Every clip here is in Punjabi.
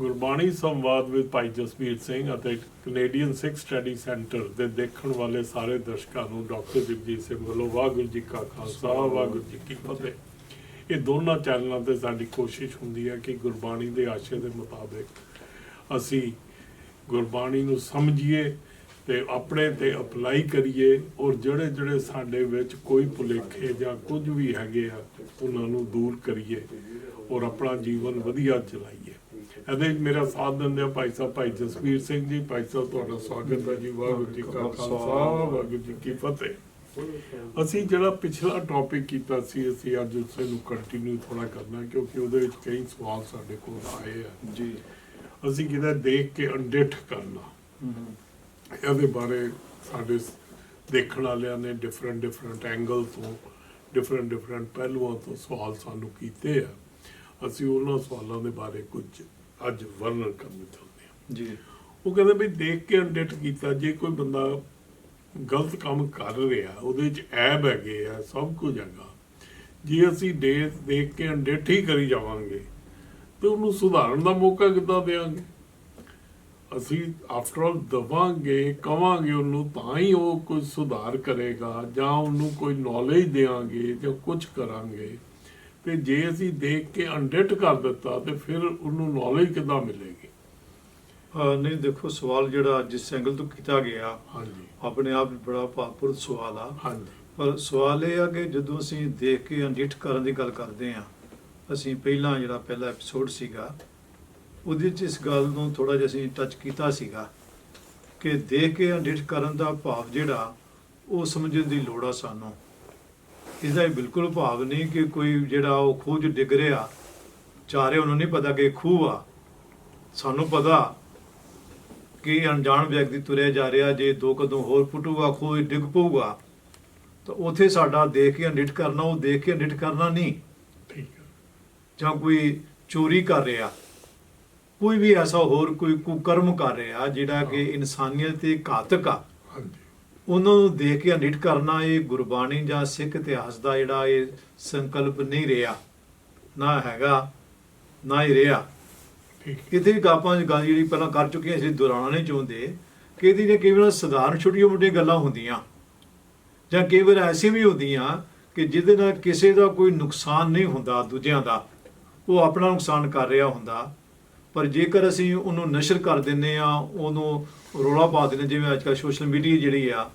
ਗੁਰਬਾਣੀ ਸੰਵਾਦ ਵਿੱਚ ਭਾਈ ਜਸਵੀਰ ਸਿੰਘ ਅਤੇ ਕੈਨੇਡੀਅਨ ਸਿੱਖ ਸਟੱਡੀ ਸੈਂਟਰ ਦੇ ਦੇਖਣ ਵਾਲੇ ਸਾਰੇ ਦਰਸ਼ਕਾਂ ਨੂੰ ਡਾਕਟਰ ਜਗਜੀਤ ਸਿੰਘ ਵੱਲੋਂ ਵਾਹਿਗੁਰੂ ਜੀ ਕਾ ਖਾਲਸਾ, ਵਾਹਿਗੁਰੂ ਜੀ ਕੀ ਫਤਿਹ। ਇਹ ਦੋਨਾਂ ਚੈਨਲਾਂ ਤੇ ਸਾਡੀ ਕੋਸ਼ਿਸ਼ ਹੁੰਦੀ ਹੈ ਕਿ ਗੁਰਬਾਣੀ ਦੇ ਆਸ਼ੇ ਦੇ ਮੁਤਾਬਿਕ ਅਸੀਂ ਗੁਰਬਾਣੀ ਨੂੰ ਸਮਝੀਏ ਤੇ ਆਪਣੇ ਤੇ ਅਪਲਾਈ ਕਰੀਏ ਔਰ ਜਿਹੜੇ ਜਿਹੜੇ ਸਾਡੇ ਵਿੱਚ ਕੋਈ ਭੁਲੇਖੇ ਜਾਂ ਕੁਝ ਵੀ ਹੈਗੇ ਆ, ਉਹਨਾਂ ਨੂੰ ਦੂਰ ਕਰੀਏ ਔਰ ਆਪਣਾ ਜੀਵਨ ਵਧੀਆ ਚਲਾਈਏ। ਇਹਦੇ ਵਿੱਚ ਮੇਰਾ ਸਾਥ ਦਿੰਦੇ ਆ ਭਾਈ ਸਾਹਿਬ ਭਾਈ ਜਸਵੀਰ ਸਿੰਘ ਜੀ ਭਾਈ ਸਾਹਿਬ ਤੁਹਾਡਾ ਸਵਾਗਤ ਹੈ ਜੀ ਵਾਹਿਗੁਰੂ ਜੀ ਕਾ ਖਾਲਸਾ ਵਾਹਿਗੁਰੂ ਜੀ ਕੀ ਫਤਿਹ। ਅਸੀਂ ਜਿਹੜਾ ਪਿਛਲਾ ਟੌਪਿਕ ਕੀਤਾ ਸੀ ਅਸੀਂ ਅੱਜ ਉਸੇ ਨੂੰ ਕੰਟੀਨਿਊ ਥੋੜਾ ਕਰਨਾ ਕਿਉਂਕਿ ਉਹਦੇ ਵਿੱਚ ਕਈ ਸਵਾਲ ਸਾਡੇ ਕੋਲ ਆਏ ਆ। ਜੀ। ਅਸੀਂ ਕਿਤੇ ਦੇਖ ਕੇ ਅਣਡਿੱਠ ਕਰਨਾ। ਇਹਦੇ ਬਾਰੇ ਸਾਡੇ ਦੇਖਣ ਵਾਲਿਆਂ ਨੇ ਡਿਫਰੈਂਟ ਡਿਫਰੈਂਟ ਐਂਗਲ ਤੋਂ ਡਿਫਰੈਂਟ ਡਿਫਰੈਂਟ ਪਹਿਲੂਆਂ ਤੋਂ ਸਵਾਲ ਸਾਨੂੰ ਕੀਤੇ ਆ। ਅਸੀਂ ਉਹਨਾਂ ਸਵਾਲਾਂ ਦੇ ਬਾਰੇ ਕੁਝ ਅੱਜ ਵਰਣਨ ਕਰਨਾ ਚਾਹੁੰਦੇ ਹਾਂ ਜੀ। ਉਹ ਕਹਿੰਦੇ ਵੀ ਦੇਖ ਕੇ ਅਣਡਿੱਠ ਕੀਤਾ ਜੇ ਕੋਈ ਬੰਦਾ ਗਲਤ ਕੰਮ ਕਰ ਰਿਹਾ ਉਹਦੇ ਵਿੱਚ ਐਬ ਹੈਗੇ ਆ ਸਭ ਕੁਝ ਹੈਗਾ। ਜੇ ਅਸੀਂ ਦੇ ਦੇਖ ਕੇ ਅਣਡਿੱਠ ਹੀ ਕਰੀ ਜਾਵਾਂਗੇ ਤੇ ਉਹਨੂੰ ਸੁਧਾਰਨ ਦਾ ਮੌਕਾ ਕਿੱਦਾਂ ਦੇਵਾਂਗੇ ਅਸੀਂ ਆਫਟਰ ਆਲ ਦਵਾਂਗੇ ਕਵਾਂਗੇ ਉਹਨੂੰ ਤਾਂ ਹੀ ਉਹ ਕੋਈ ਸੁਧਾਰ ਕਰੇਗਾ ਜਾਂ ਉਹਨੂੰ ਕੋਈ ਨੌਲੇਜ ਦੇਵਾਂਗੇ ਜਾਂ ਕੁਝ ਕਰਾਂਗੇ। ਤੇ ਜੇ ਅਸੀਂ ਦੇਖ ਕੇ ਅਣਡਿੱਠ ਕਰ ਦਿੱਤਾ ਤੇ ਫਿਰ ਉਹਨੂੰ ਨੌਲੇਜ ਕਿੱਦਾਂ ਮਿਲੇਗੀ? ਨਹੀਂ ਦੇਖੋ ਸਵਾਲ ਜਿਹੜਾ ਜਿਸ ਐਂਗਲ ਤੋਂ ਕੀਤਾ ਗਿਆ ਹਾਂਜੀ। ਆਪਣੇ ਆਪ ਵਿੱਚ ਬੜਾ ਭਾਵਪੂਰਨ ਸਵਾਲ ਆ। ਹਾਂਜੀ। ਪਰ ਸਵਾਲ ਇਹ ਆ ਕਿ ਜਦੋਂ ਅਸੀਂ ਦੇਖ ਕੇ ਅਣਡਿੱਠ ਕਰਨ ਦੀ ਗੱਲ ਕਰਦੇ ਆ ਅਸੀਂ ਪਹਿਲਾਂ ਜਿਹੜਾ ਪਹਿਲਾ ਐਪੀਸੋਡ ਸੀਗਾ ਉਹਦੇ ਵਿੱਚ ਇਸ ਗੱਲ ਨੂੰ ਥੋੜਾ ਜਿਹਾ ਅਸੀਂ ਟੱਚ ਕੀਤਾ ਸੀਗਾ ਕਿ ਦੇਖ ਕੇ ਅਣਡਿੱਠ ਕਰਨ ਦਾ ਭਾਵ ਜਿਹੜਾ ਉਹ ਸਮਝਣ ਦੀ ਲੋੜ ਆ ਸਾਨੂੰ। ਇਹਦਾ ਇਹ ਬਿਲਕੁਲ ਭਾਵ ਨਹੀਂ ਕਿ ਕੋਈ ਜਿਹੜਾ ਉਹ ਖੂਹ 'ਚ ਡਿੱਗ ਰਿਹਾ। ਚਾਰੇ ਉਹਨੂੰ ਨਹੀਂ ਪਤਾ ਕਿ ਖੂਹ ਆ। ਸਾਨੂੰ ਪਤਾ ਕਿ ਅਣਜਾਣ ਵਿਅਕਤੀ ਤੁਰਿਆ ਜਾ ਰਿਹਾ ਜੇ ਦੋ ਕਦਮ ਹੋਰ ਪੁੱਟੂਗਾ ਖੂਹ ਡਿੱਗ ਪਊਗਾ। ਤਾਂ ਉਥੇ ਸਾਡਾ ਦੇਖ ਕੇ ਅਣਡਿੱਠ ਕਰਨਾ ਉਹ ਦੇਖ ਕੇ ਅਣਡਿੱਠ ਕਰਨਾ ਨਹੀਂ। ਠੀਕ ਜਾਂ ਕੋਈ ਚੋਰੀ ਕਰ ਰਿਹਾ। ਕੋਈ ਵੀ ਐਸਾ ਹੋਰ ਕੋਈ ਕੁਕਰਮ ਕਰ ਰਿਹਾ ਜਿਹੜਾ ਕਿ ਇਨਸਾਨੀਅਤ ਤੇ ਘਾਤਕ ਆ। ਉਹਨਾਂ ਨੂੰ ਦੇਖ ਕੇ ਅਣਡਿੱਠ ਕਰਨਾ ਇਹ ਗੁਰਬਾਣੀ ਜਾਂ ਸਿੱਖ ਇਤਿਹਾਸ ਦਾ ਜਿਹੜਾ ਇਹ ਸੰਕਲਪ ਨਹੀਂ ਰਿਹਾ ਨਾ ਹੈਗਾ ਨਾ ਹੀ ਰਿਹਾ। ਕਿਤੇ ਵੀ ਆਪਾਂ ਗੱਲ ਜਿਹੜੀ ਪਹਿਲਾਂ ਕਰ ਚੁੱਕੇ ਹਾਂ ਅਸੀਂ ਦੁਹਰਾਉਣਾ ਨਹੀਂ ਚਾਹੁੰਦੇ ਕਿ ਇਹਦੀ ਜੇ ਕਈ ਵਾਰ ਸਧਾਰਨ ਛੋਟੀਆਂ ਮੋਟੀਆਂ ਗੱਲਾਂ ਹੁੰਦੀਆਂ ਜਾਂ ਕਈ ਵਾਰ ਐਸੀ ਵੀ ਹੁੰਦੀਆਂ ਕਿ ਜਿਹਦੇ ਨਾਲ ਕਿਸੇ ਦਾ ਕੋਈ ਨੁਕਸਾਨ ਨਹੀਂ ਹੁੰਦਾ ਦੂਜਿਆਂ ਦਾ ਉਹ ਆਪਣਾ ਨੁਕਸਾਨ ਕਰ ਰਿਹਾ ਹੁੰਦਾ। ਪਰ ਜੇਕਰ ਅਸੀਂ ਉਹਨੂੰ ਨਸ਼ਰ ਕਰ ਦਿੰਨੇ ਆ ਉਹਨੂੰ ਰੋਲਾ ਪਾ ਦਿੰਨੇ ਜਿਵੇਂ ਅੱਜ ਕੱਲ੍ਹ ਸੋਸ਼ਲ ਮੀਡੀਆ ਜਿਹੜੀ ਆ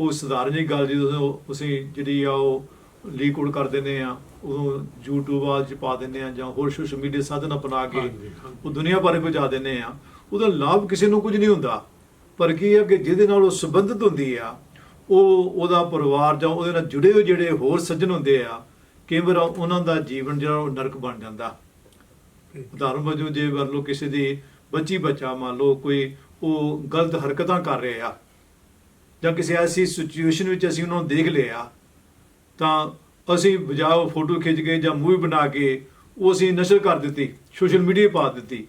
ਉਹ ਸਧਾਰਨ ਜਿਹੀ ਗੱਲ ਜਦੋਂ ਅਸੀਂ ਜਿਹੜੀ ਆ ਉਹ ਲੀਕ ਆਊਟ ਕਰ ਦਿੰਨੇ ਆ ਉਹਨੂੰ YouTube ਆਦਿ 'ਚ ਪਾ ਦਿੰਨੇ ਆ ਜਾਂ ਹੋਰ ਸੋਸ਼ਲ ਮੀਡੀਆ ਸਾਧਨ ਅਪਣਾ ਕੇ। ਉਹ ਦੁਨੀਆ ਬਾਰੇ ਪਹੁੰਚਾ ਦਿੰਨੇ ਆ। ਉਹਦਾ ਲਾਭ ਕਿਸੇ ਨੂੰ ਕੁਝ ਨਹੀਂ ਹੁੰਦਾ। ਪਰ ਕੀ ਹੈ ਕਿ ਜਿਹਦੇ ਨਾਲ ਉਹ ਸੰਬੰਧਿਤ ਹੁੰਦੀ ਆ ਉਹ ਉਹਦਾ ਪਰਿਵਾਰ ਜਾਂ ਉਹਦੇ ਨਾਲ ਜੁੜੇ ਹੋਏ ਜਿਹੜੇ ਹੋਰ ਸੱਜਣ ਹੁੰਦੇ ਆ ਕਈ ਵਾਰ ਉਹਨਾਂ ਦਾ ਜੀਵਨ ਜਿਹੜਾ ਉਹ ਨਰਕ ਬਣ ਜਾਂਦਾ। ਉਦਾਹਰਨ ਵਜੋਂ ਜੇ ਮੰਨ ਲਓ ਕਿਸੇ ਦੀ ਬੱਚੀ ਬੱਚਾ ਮੰਨ ਲਓ ਕੋਈ ਉਹ ਗਲਤ ਹਰਕਤਾਂ ਕਰ ਰਹੇ ਆ ਜਾਂ ਕਿਸੇ ਐਸੀ ਸਿਚੁਏਸ਼ਨ ਵਿੱਚ ਅਸੀਂ ਉਹਨਾਂ ਨੂੰ ਦੇਖ ਲਿਆ, ਤਾਂ ਅਸੀਂ ਬਜਾਓ ਫੋਟੋ ਖਿੱਚ ਕੇ ਜਾਂ ਮੂਵੀ ਬਣਾ ਕੇ ਉਹ ਅਸੀਂ ਨਸ਼ਰ ਕਰ ਦਿੱਤੀ ਸੋਸ਼ਲ ਮੀਡੀਆ ਪਾ ਦਿੱਤੀ,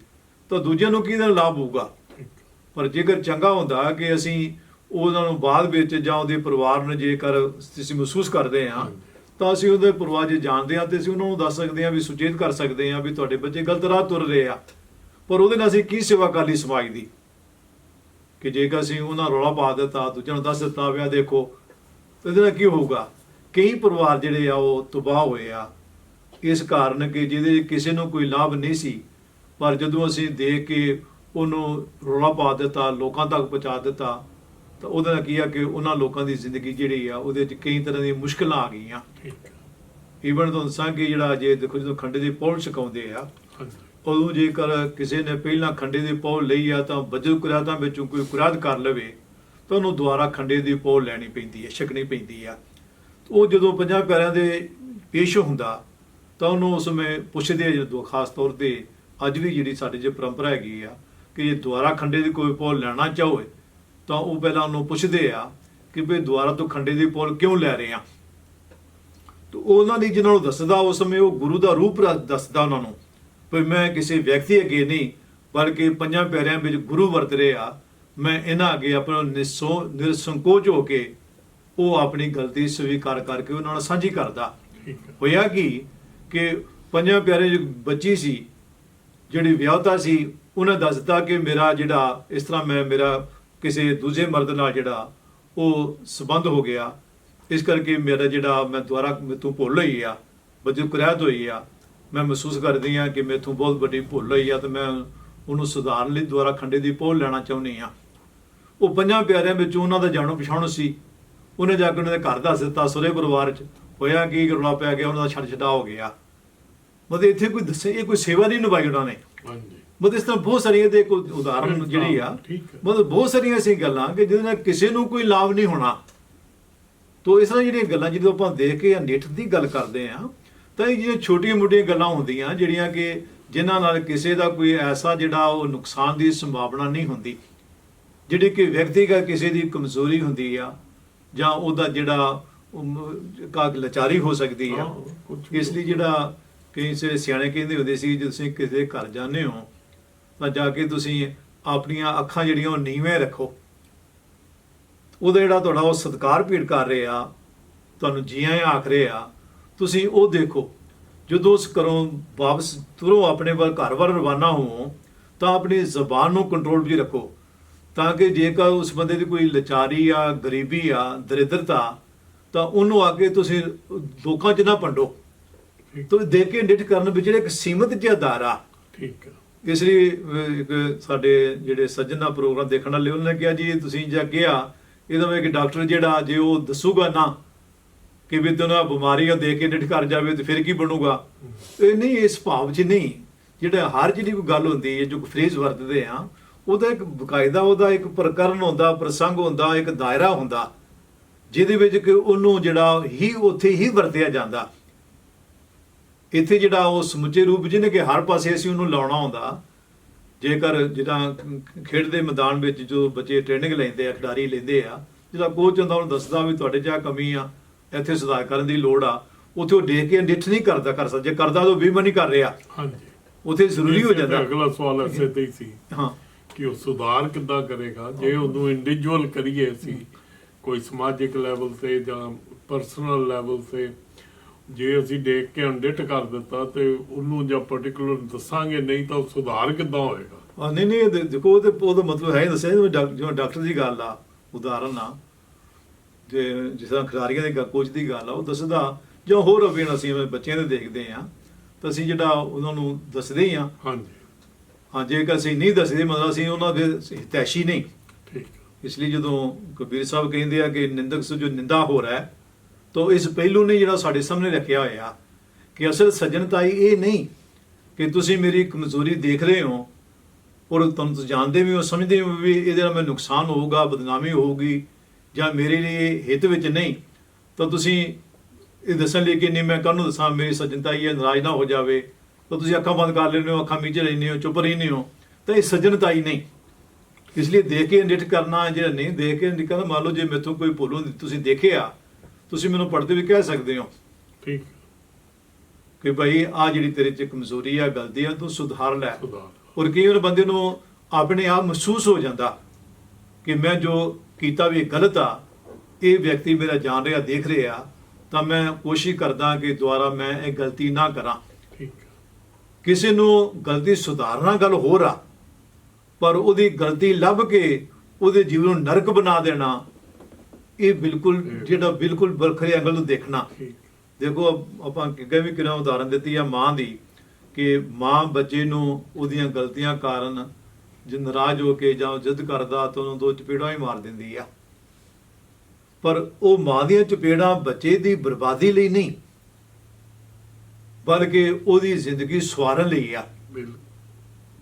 ਤਾਂ ਦੂਜਿਆਂ ਨੂੰ ਕਿਹਦਾ ਲਾਭ ਹੋਊਗਾ? ਪਰ ਜੇਕਰ ਚੰਗਾ ਹੁੰਦਾ ਕਿ ਅਸੀਂ ਉਹਨਾਂ ਨੂੰ ਬਾਅਦ ਵਿੱਚ ਜਾਂ ਉਹਦੇ ਪਰਿਵਾਰ ਨੂੰ ਜੇਕਰ ਅਸੀਂ ਮਹਿਸੂਸ ਕਰਦੇ ਹਾਂ, ਤਾਂ ਅਸੀਂ ਉਹਦੇ ਪਰਿਵਾਰ ਜੇ ਜਾਣਦੇ ਹਾਂ ਤੇ ਅਸੀਂ ਉਹਨਾਂ ਨੂੰ ਦੱਸ ਸਕਦੇ ਹਾਂ ਵੀ ਸੁਚੇਤ ਕਰ ਸਕਦੇ ਹਾਂ ਵੀ ਤੁਹਾਡੇ ਬੱਚੇ ਗਲਤ ਰਾਹ ਤੁਰ ਰਹੇ ਆ, ਪਰ ਉਹਦੇ ਨਾਲ ਅਸੀਂ ਕੀ ਸੇਵਾ ਕਰ ਲਈ ਸਮਾਜ ਦੀ? ਕਿ ਜੇਕਰ ਅਸੀਂ ਉਹਨਾਂ ਰੌਲਾ ਪਾ ਦਿੱਤਾ ਦੂਜਿਆਂ ਨੂੰ ਦੱਸ ਦਿੱਤਾ ਵਿਆ ਦੇਖੋ ਤੇ ਇਹਦੇ ਨਾਲ ਕੀ ਹੋਊਗਾ? ਕਈ ਪਰਿਵਾਰ ਜਿਹੜੇ ਆ ਉਹ ਤਬਾਹ ਹੋਏ ਆ। ਇਸ ਕਾਰਨ ਕਿ ਜਿਹਦੇ ਕਿਸੇ ਨੂੰ ਕੋਈ ਲਾਭ ਨਹੀਂ ਸੀ ਪਰ ਜਦੋਂ ਅਸੀਂ ਦੇਖ ਕੇ ਉਹਨੂੰ ਰੌਲਾ ਪਾ ਦਿੱਤਾ ਲੋਕਾਂ ਤੱਕ ਪਹੁੰਚਾ ਦਿੱਤਾ ਤਾਂ ਉਹਦੇ ਨਾਲ ਕੀ ਆ ਕਿ ਉਹਨਾਂ ਲੋਕਾਂ ਦੀ ਜ਼ਿੰਦਗੀ ਜਿਹੜੀ ਆ ਉਹਦੇ ਵਿੱਚ ਕਈ ਤਰ੍ਹਾਂ ਦੀਆਂ ਮੁਸ਼ਕਲਾਂ ਆ ਗਈਆਂ। ਠੀਕ ਈਵਨ ਤੋਂ ਕਿ ਜਿਹੜਾ ਜੇ ਦੇਖੋ ਜਦੋਂ ਖੰਡੇ ਦੀ ਪੌਲ ਛਕਾਉਂਦੇ ਆ ਹਾਂਜੀ। ਉਦੋਂ ਜੇਕਰ ਕਿਸੇ ਨੇ ਪਹਿਲਾਂ ਖੰਡੇ ਦੀ ਪੌਲ ਲਈ ਆ ਤਾਂ ਵਜੂ ਕੁਰਾਦਾਂ ਵਿੱਚੋਂ ਕੋਈ ਕੁਰਾਦ ਕਰ ਲਵੇ ਤਾਂ ਉਹਨੂੰ ਦੁਬਾਰਾ ਖੰਡੇ ਦੀ ਪੌਲ ਲੈਣੀ ਪੈਂਦੀ ਹੈ, ਛਕਣੀ ਪੈਂਦੀ ਆ। ਉਹ ਜਦੋਂ ਪੰਜਾਂ ਪਿਆਰਿਆਂ ਦੇ ਪੇਸ਼ ਹੁੰਦਾ ਤਾਂ ਉਹਨੂੰ ਉਸ ਸਮੇਂ ਪੁੱਛਦੇ ਆ ਜਦੋਂ ਖਾਸ ਤੌਰ ਤੇ ਅੱਜ ਵੀ ਜਿਹੜੀ ਸਾਡੀ ਜੇ ਪਰੰਪਰਾ ਹੈਗੀ ਆ ਕਿ ਜੇ ਦੁਬਾਰਾ ਖੰਡੇ ਦੀ ਕੋਈ ਪੌਲ ਲੈਣਾ ਚਾਹੋਏ ਤਾਂ ਉਹ ਪਹਿਲਾਂ ਉਹਨੂੰ ਪੁੱਛਦੇ ਆ ਕਿ ਵੀ ਦੁਬਾਰਾ ਤੋਂ ਖੰਡੇ ਦੀ ਪੌਲ ਕਿਉਂ ਲੈ ਰਹੇ ਆ? ਤਾਂ ਉਹਨਾਂ ਦੀ ਜਿਹਨਾਂ ਨੂੰ ਦੱਸਦਾ ਉਸ ਸਮੇਂ ਉਹ ਗੁਰੂ ਦਾ ਰੂਪ ਦੱਸਦਾ ਉਹਨਾਂ ਨੂੰ। ਵੀ ਮੈਂ ਕਿਸੇ ਵਿਅਕਤੀ ਅੱਗੇ ਨਹੀਂ ਬਲਕਿ ਪੰਜਾਂ ਪਿਆਰਿਆਂ ਵਿੱਚ ਗੁਰੂ ਵਰਤ ਰਿਹਾ ਮੈਂ ਇਹਨਾਂ ਅੱਗੇ ਆਪਣਾ ਨਿਸੋ ਨਿਰਸੰਕੋਚ ਹੋ ਕੇ ਉਹ ਆਪਣੀ ਗਲਤੀ ਸਵੀਕਾਰ ਕਰਕੇ ਉਹਨਾਂ ਨਾਲ ਸਾਂਝੀ ਕਰਦਾ। ਹੋਇਆ ਕੀ ਕਿ ਪੰਜਾਂ ਪਿਆਰੇ ਜੋ ਬੱਚੀ ਸੀ ਜਿਹੜੀ ਵਿਆਹਤਾ ਸੀ ਉਹਨੇ ਦੱਸ ਦਿੱਤਾ ਕਿ ਮੇਰਾ ਜਿਹੜਾ ਇਸ ਤਰ੍ਹਾਂ ਮੈਂ ਮੇਰਾ ਕਿਸੇ ਦੂਜੇ ਮਰਦ ਨਾਲ ਜਿਹੜਾ ਉਹ ਸਬੰਧ ਹੋ ਗਿਆ। ਇਸ ਕਰਕੇ ਮੇਰਾ ਜਿਹੜਾ ਮੈਂ ਦੁਆਰਾ ਤੂੰ ਭੁੱਲ ਹੋਈ ਆ ਬਜੂ ਕੁਰੈਤ ਹੋਈ ਆ ਮੈਂ ਮਹਿਸੂਸ ਕਰਦੀ ਆ ਕਿ ਮੇਥੋਂ ਬਹੁਤ ਵੱਡੀ ਭੁੱਲ ਹੋਈ ਆ ਤੇ ਮੈਂ ਉਹਨੂੰ ਸੁਧਾਰਨ ਲਈ ਦੁਆਰਾ ਖੰਡੇ ਦੀ ਪੋਲ ਲੈਣਾ ਚਾਹੁੰਦੀ ਆ ਉਹ ਪੰਜਾਂ ਪਿਆਰਿਆਂ ਵਿੱਚੋਂ ਉਹਨਾਂ ਦਾ ਜਾਣੋ ਪਛਾਣੋ ਸੀ। ਉਹਨੇ ਜਾ ਕੇ ਉਹਨਾਂ ਦੇ ਘਰ ਦੱਸ ਦਿੱਤਾ ਸੁਰੇ ਪਰਿਵਾਰ ਚ ਹੋਇਆ ਕੀ ਰੌਲਾ ਪੈ ਗਿਆ ਉਹਨਾਂ ਦਾ ਛੱਡ ਛਡਾ ਹੋ ਗਿਆ। ਮਤਲਬ ਇੱਥੇ ਕੋਈ ਦੱਸੇ ਇਹ ਕੋਈ ਸੇਵਾ ਨਹੀਂ ਨਿਭਾਈ ਉਹਨਾਂ ਨੇ। ਹਾਂਜੀ। ਮਤਲਬ ਇਸ ਤਰ੍ਹਾਂ ਬਹੁਤ ਸਾਰੀਆਂ ਦੇ ਕੋਈ ਬਿਲਕੁਲ, ਜਿਹੜੀ ਆ। ਮਤਲਬ ਬਹੁਤ ਸਾਰੀਆਂ ਐਸੀਆਂ ਗੱਲਾਂ ਕਿ ਜਿਹਦੇ ਨਾਲ ਕਿਸੇ ਨੂੰ ਕੋਈ ਲਾਭ ਨਹੀਂ ਹੋਣਾ। ਤੋ ਇਸ ਤਰ੍ਹਾਂ ਜਿਹੜੀਆਂ ਗੱਲਾਂ ਜਦੋਂ ਆਪਾਂ ਦੇਖ ਕੇ ਨਿੱਠ ਦੀ ਗੱਲ ਕਰਦੇ ਆ ਤਾਂ ਇਹ ਜਿਹੜੀਆਂ ਛੋਟੀਆਂ ਮੋਟੀਆਂ ਗੱਲਾਂ ਹੁੰਦੀਆਂ ਜਿਹੜੀਆਂ ਕਿ ਜਿਨ੍ਹਾਂ ਨਾਲ ਕਿਸੇ ਦਾ ਕੋਈ ਐਸਾ ਜਿਹੜਾ ਉਹ ਨੁਕਸਾਨ ਦੀ ਸੰਭਾਵਨਾ ਨਹੀਂ ਹੁੰਦੀ ਜਿਹੜੀ ਕਿ ਵਿਅਕਤੀਗਤ ਕਿਸੇ ਦੀ ਕਮਜ਼ੋਰੀ ਹੁੰਦੀ ਆ ਜਾਂ ਉਹਦਾ ਜਿਹੜਾ ਉਹ ਮ- ਕਾ ਲਾਚਾਰੀ ਹੋ ਸਕਦੀ ਆ। ਇਸ ਲਈ ਜਿਹੜਾ ਕਈ ਸੇ ਸਿਆਣੇ ਕਹਿੰਦੇ ਹੁੰਦੇ ਸੀ ਜੇ ਤੁਸੀਂ ਕਿਸੇ ਘਰ ਜਾਂਦੇ ਹੋ ਤਾਂ ਜਾ ਕੇ ਤੁਸੀਂ ਆਪਣੀਆਂ ਅੱਖਾਂ ਜਿਹੜੀਆਂ ਉਹ ਨੀਵੇਂ ਰੱਖੋ। ਉਹਦਾ ਜਿਹੜਾ ਤੁਹਾਡਾ ਉਹ ਸਤਿਕਾਰ ਭੇਟ ਕਰ ਰਹੇ ਤੁਹਾਨੂੰ ਜੀ ਆਇਆਂ ਆਖ ਰਹੇ ਤੁਸੀਂ ਉਹ ਦੇਖੋ ਜਦੋਂ ਉਸ ਘਰੋਂ ਵਾਪਸ ਤੁਰੋ ਆਪਣੇ ਵੱਲ ਘਰ ਵੱਲ ਰਵਾਨਾ ਹੋਵੋ ਤਾਂ ਆਪਣੀ ਜ਼ਬਾਨ ਨੂੰ ਕੰਟਰੋਲ ਵਿੱਚ ਰੱਖੋ ਤਾਂ ਕਿ ਜੇਕਰ ਉਸ ਬੰਦੇ ਦੀ ਕੋਈ ਲਾਚਾਰੀ ਆ ਗਰੀਬੀ ਆ ਦਰਿਦਰਤਾ ਤਾਂ ਉਹਨੂੰ ਆ ਕੇ ਤੁਸੀਂ ਲੋਕਾਂ 'ਚ ਨਾ ਪੰਡੋ ਤੋ ਦੇਖ ਕੇ ਨਿੱਠ ਕਰਨ ਵਿੱਚ ਜਿਹੜਾ ਇੱਕ ਸੀਮਤ ਜਿਹਾ ਦਾਇਰਾ। ਠੀਕ ਹੈ। ਇਸ ਲਈ ਇੱਕ ਸਾਡੇ ਜਿਹੜੇ ਸੱਜਣ ਦਾ ਪ੍ਰੋਗਰਾਮ ਦੇਖਣ ਵਾਲੇ ਉਹਨਾਂ ਨੇ ਕਿਹਾ ਜੀ ਤੁਸੀਂ ਜਾਂ ਗਿਆ ਇਹਦਾ ਮੈਂ ਕਿ ਡਾਕਟਰ ਜਿਹੜਾ ਜੇ ਉਹ ਦੱਸੂਗਾ ਨਾ ਕਿ ਵੀ ਤੈਨੂੰ ਬਿਮਾਰੀ ਆ, ਦੇਖ ਕੇ ਨਿੱਠ ਕਰ ਜਾਵੇ ਤੇ ਫਿਰ ਕੀ ਬਣੂਗਾ? ਇਹ ਨਹੀਂ, ਇਸ ਭਾਵ 'ਚ ਨਹੀਂ। ਜਿਹੜਾ ਹਰ ਜਿਹੜੀ ਕੋਈ ਗੱਲ ਹੁੰਦੀ ਹੈ, ਜੋ ਫਰੇਜ਼ ਵਰਤਦੇ ਆ, ਉਹਦਾ ਇੱਕ ਬਕਾਇਦਾ ਉਹਦਾ ਇੱਕ ਪ੍ਰਕਰਨ ਹੁੰਦਾ, ਪ੍ਰਸੰਗ ਹੁੰਦਾ, ਇੱਕ ਦਾਇਰਾ ਹੁੰਦਾ, ਜਿਹਦੇ ਵਿੱਚ ਕਿ ਉਹਨੂੰ ਜਿਹੜਾ ਹੀ ਉੱਥੇ ਹੀ ਵਰਤਿਆ ਜਾਂਦਾ। ਇੱਥੇ ਜਿਹੜਾ ਉਹ ਸਮੁੱਚੇ ਰੂਪ ਜਿਹਨੇ ਕਿ ਹਰ ਪਾਸੇ ਅਸੀਂ ਉਹਨੂੰ ਲਾਉਣਾ ਹੁੰਦਾ। ਜੇਕਰ ਜਿਹੜਾ ਖੇਡ ਦੇ ਮੈਦਾਨ ਵਿੱਚ ਜੋ ਬੱਚੇ ਟ੍ਰੇਨਿੰਗ ਲੈਂਦੇ ਆ, ਖਿਡਾਰੀ ਲੈਂਦੇ ਆ, ਜਿਹੜਾ ਕੋਚ ਹੁੰਦਾ, ਉਹਨੂੰ ਦੱਸਦਾ ਵੀ ਤੁਹਾਡੇ 'ਚ ਆਹ ਕਮੀ ਆ ਇੱਥੇ ਸੁਧਾਰ ਕਰਨ ਦੀ ਲੋੜ ਆ। ਉੱਥੇ ਉਹ ਦੇਖ ਕੇ ਨਿੱਠ ਨਹੀਂ ਕਰਦਾ ਕਰ ਸਕਦਾ। ਜੇ ਕਰਦਾ ਤਾਂ ਵੀ ਨਹੀਂ ਕਰ ਰਿਹਾ। ਹਾਂਜੀ। ਉੱਥੇ ਜ਼ਰੂਰੀ ਹੋ ਜਾਂਦਾ। ਅਗਲਾ ਸਵਾਲ ਐਸੇ ਤੇ ਹੀ ਸੀ ਹਾਂ। ਕਿ ਉਹ ਸੁਧਾਰ ਕਿੱਦਾਂ ਕਰੇਗਾ? ਜੇ ਉਹਨੂੰ ਇੰਡੀਵਿਜੂਅਲ ਕਰੀਏ ਅਸੀਂ ਕੋਈ ਸਮਾਜਿਕ ਲੈਵਲ ਤੇ ਜਾਂ ਪਰਸਨਲ ਲੈਵਲ ਤੇ ਜੇ ਅਸੀਂ ਦੇਖ ਕੇ ਅਣਡਿੱਠ ਕਰ ਦਿੱਤਾ ਤੇ ਉਹਨੂੰ ਜਾਂ ਪਾਰਟਿਕੂਲਰ ਦੱਸਾਂਗੇ ਨਹੀਂ ਤਾਂ ਸੁਧਾਰ ਕਿੱਦਾਂ ਹੋਏਗਾ? ਆ ਨਹੀਂ ਨਹੀਂ ਦੇਖੋ ਉਹਦੇ ਮਤਲਬ ਹੈ ਹੀ ਦੱਸਿਆ। ਜਿਵੇਂ ਡਾਕਟਰ ਦੀ ਗੱਲ ਆ ਉਦਾਹਰਨ ਆ ਜੇ ਜਿਸ ਤਰ੍ਹਾਂ ਖਿਡਾਰੀਆਂ ਦੀ ਕੋਚ ਦੀ ਗੱਲ ਆ ਉਹ ਦੱਸਦਾ ਜਾਂ ਹੋਰ ਅਵੇਨ ਅਸੀਂ ਬੱਚਿਆਂ ਦੇ ਦੇਖਦੇ ਆ ਤਾਂ ਅਸੀਂ ਜਿਹੜਾ ਉਹਨਾਂ ਨੂੰ ਦੱਸਦੇ ਹੀ ਆ ਹਾਂਜੀ। ਹਾਂ ਜੇਕਰ ਅਸੀਂ ਨਹੀਂ ਦੱਸਦੇ ਮਤਲਬ ਅਸੀਂ ਉਹਨਾਂ ਦੇ ਹਿਤੈਸ਼ੀ ਨਹੀਂ। ਠੀਕ ਇਸ ਲਈ ਜਦੋਂ ਕਬੀਰ ਸਾਹਿਬ ਕਹਿੰਦੇ ਆ ਕਿ ਨਿੰਦਕ ਸੋ ਜੋ ਨਿੰਦਾ ਹੋ ਰਿਹਾ ਹੈ ਤਾਂ ਇਸ ਪਹਿਲੂ ਨੇ ਜਿਹੜਾ ਸਾਡੇ ਸਾਹਮਣੇ ਰੱਖਿਆ ਹੋਇਆ ਕਿ ਅਸਲ ਸੱਜਣਤਾਈ ਇਹ ਨਹੀਂ ਕਿ ਤੁਸੀਂ ਮੇਰੀ ਕਮਜ਼ੋਰੀ ਦੇਖ ਰਹੇ ਹੋ ਔਰ ਤੁਹਾਨੂੰ ਜਾਣਦੇ ਵੀ ਹੋ ਸਮਝਦੇ ਹੋ ਵੀ ਇਹਦੇ ਨਾਲ ਮੈਨੂੰ ਨੁਕਸਾਨ ਹੋਊਗਾ ਬਦਨਾਮੀ ਹੋਊਗੀ। ਜਾਂ ਮੇਰੇ ਲਈ ਹਿੱਤ ਵਿੱਚ ਨਹੀਂ ਤਾਂ ਤੁਸੀਂ ਇਹ ਦੱਸਣ ਲਈ ਕਿ ਨਹੀਂ ਮੈਂ ਕੱਲ ਨੂੰ ਦੱਸਾਂ ਮੇਰੀ ਸੱਜਣਤਾਈ ਹੈ ਨਾਰਾਜ਼ ਨਾ ਹੋ ਜਾਵੇ। ਤਾਂ ਤੁਸੀਂ ਅੱਖਾਂ ਬੰਦ ਕਰ ਲੈਂਦੇ ਹੋ ਅੱਖਾਂ ਮੀਚ ਲੈਂਦੇ ਹੋ ਚੁੱਪ ਰਹਿੰਦੇ ਹੋ। ਤਾਂ ਇਹ ਸੱਜਣਤਾਈ ਨਹੀਂ। ਇਸ ਲਈ ਦੇਖ ਕੇ ਨਿਠ ਕਰਨਾ ਜਿਹੜਾ ਨਹੀਂ ਦੇਖ ਕੇ ਨਿਕਲਣਾ ਮੰਨ ਲਓ ਜੇ ਮੇਥੋਂ ਕੋਈ ਭੁੱਲ ਹੁੰਦੀ ਤੁਸੀਂ ਦੇਖਿਆ ਤੁਸੀਂ ਮੈਨੂੰ ਪੜਦੇ ਵੀ ਕਹਿ ਸਕਦੇ ਹੋ। ਠੀਕ। ਕਿ ਭਾਈ ਆ ਜਿਹੜੀ ਤੇਰੇ ਚ ਕਮਜ਼ੋਰੀ ਆ ਗਲਤੀ ਆ ਤੂੰ ਸੁਧਾਰ ਲੈ। ਔਰ ਕਈ ਵਾਰ ਬੰਦੇ ਨੂੰ ਆਪਣੇ ਆਪ ਮਹਿਸੂਸ ਹੋ ਜਾਂਦਾ ਕਿ ਮੈਂ ਜੋ ਕੀਤਾ ਵੀ ਗਲਤ ਆ ਇਹ ਵਿਅਕਤੀ ਮੇਰਾ ਜਾਣ ਰਿਹਾ ਦੇਖ ਰਿਹਾ ਤਾਂ ਮੈਂ ਕੋਸ਼ਿਸ਼ ਕਰਦਾ ਕਿ ਦੁਬਾਰਾ ਮੈਂ ਇਹ ਗਲਤੀ ਨਾ ਕਰਾਂ। ਠੀਕ ਕਿਸੇ ਨੂੰ ਗਲਤੀ ਸੁਧਾਰਨਾ ਗੱਲ ਹੋਰ ਆ ਪਰ ਉਹਦੀ ਗਲਤੀ ਲੱਭ ਕੇ ਉਹਦੇ ਜੀਵਨ ਨੂੰ ਨਰਕ ਬਣਾ ਦੇਣਾ ਇਹ ਬਿਲਕੁਲ ਜਿਹੜਾ ਬਿਲਕੁਲ ਵੱਖਰੇ ਐਂਗਲ ਤੋਂ ਦੇਖਣਾ। ਦੇਖੋ ਆਪ- ਅੱਗੇ ਵੀ ਕਿਹਨਾਂ ਉਦਾਹਰਨ ਦਿੱਤੀ ਆ ਮਾਂ ਦੀ ਕਿ ਮਾਂ ਬੱਚੇ ਨੂੰ ਉਹਦੀਆਂ ਗਲਤੀਆਂ ਕਾਰਨ ਜੇ ਨਾਰਾਜ਼ ਹੋ ਕੇ ਜਾਂ ਜਿੱਦ ਕਰਦਾ ਤਾਂ ਉਹਨੂੰ ਦੋ ਚਪੇੜਾਂ ਹੀ ਮਾਰ ਦਿੰਦੀ ਆ। ਪਰ ਉਹ ਮਾਂ ਦੀਆਂ ਚਪੇੜਾਂ ਬੱਚੇ ਦੀ ਬਰਬਾਦੀ ਲਈ ਨਹੀਂ ਬਲਕਿ ਉਹਦੀ ਜ਼ਿੰਦਗੀ ਸਵਾਰਨ ਲਈ ਆ।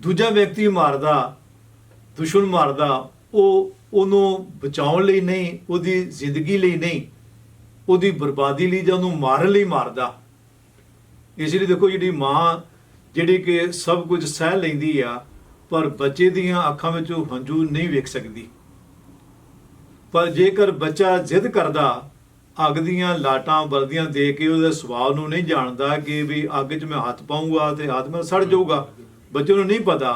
ਦੂਜਾ ਵਿਅਕਤੀ ਮਾਰਦਾ ਦੁਸ਼ਮਣ ਮਾਰਦਾ ਉਹ ਉਹਨੂੰ ਬਚਾਉਣ ਲਈ ਨਹੀਂ ਉਹਦੀ ਜ਼ਿੰਦਗੀ ਲਈ ਨਹੀਂ ਉਹਦੀ ਬਰਬਾਦੀ ਲਈ ਜਾਂ ਉਹਨੂੰ ਮਾਰਨ ਲਈ ਮਾਰਦਾ। ਇਸ ਲਈ ਦੇਖੋ ਜਿਹੜੀ ਮਾਂ ਜਿਹੜੀ ਕਿ ਸਭ ਕੁਝ ਸਹਿ ਲੈਂਦੀ ਆ ਪਰ ਬੱਚੇ ਦੀਆਂ ਅੱਖਾਂ ਵਿੱਚੋਂ ਹੰਝੂ ਨਹੀਂ ਵੇਖ ਸਕਦੀ। ਪਰ ਜੇਕਰ ਬੱਚਾ ਜ਼ਿੱਦ ਕਰਦਾ ਅੱਗ ਦੀਆਂ ਲਾਟਾਂ ਵਰਦੀਆਂ ਦੇ ਕੇ ਉਹਦੇ ਸੁਭਾਅ ਨੂੰ ਨਹੀਂ ਜਾਣਦਾ ਕਿ ਵੀ ਅੱਗ 'ਚ ਮੈਂ ਹੱਥ ਪਾਉਂਗਾ ਤੇ ਹੱਥ ਮੇਰਾ ਸੜ ਜਾਊਗਾ ਬੱਚੇ ਨੂੰ ਨਹੀਂ ਪਤਾ।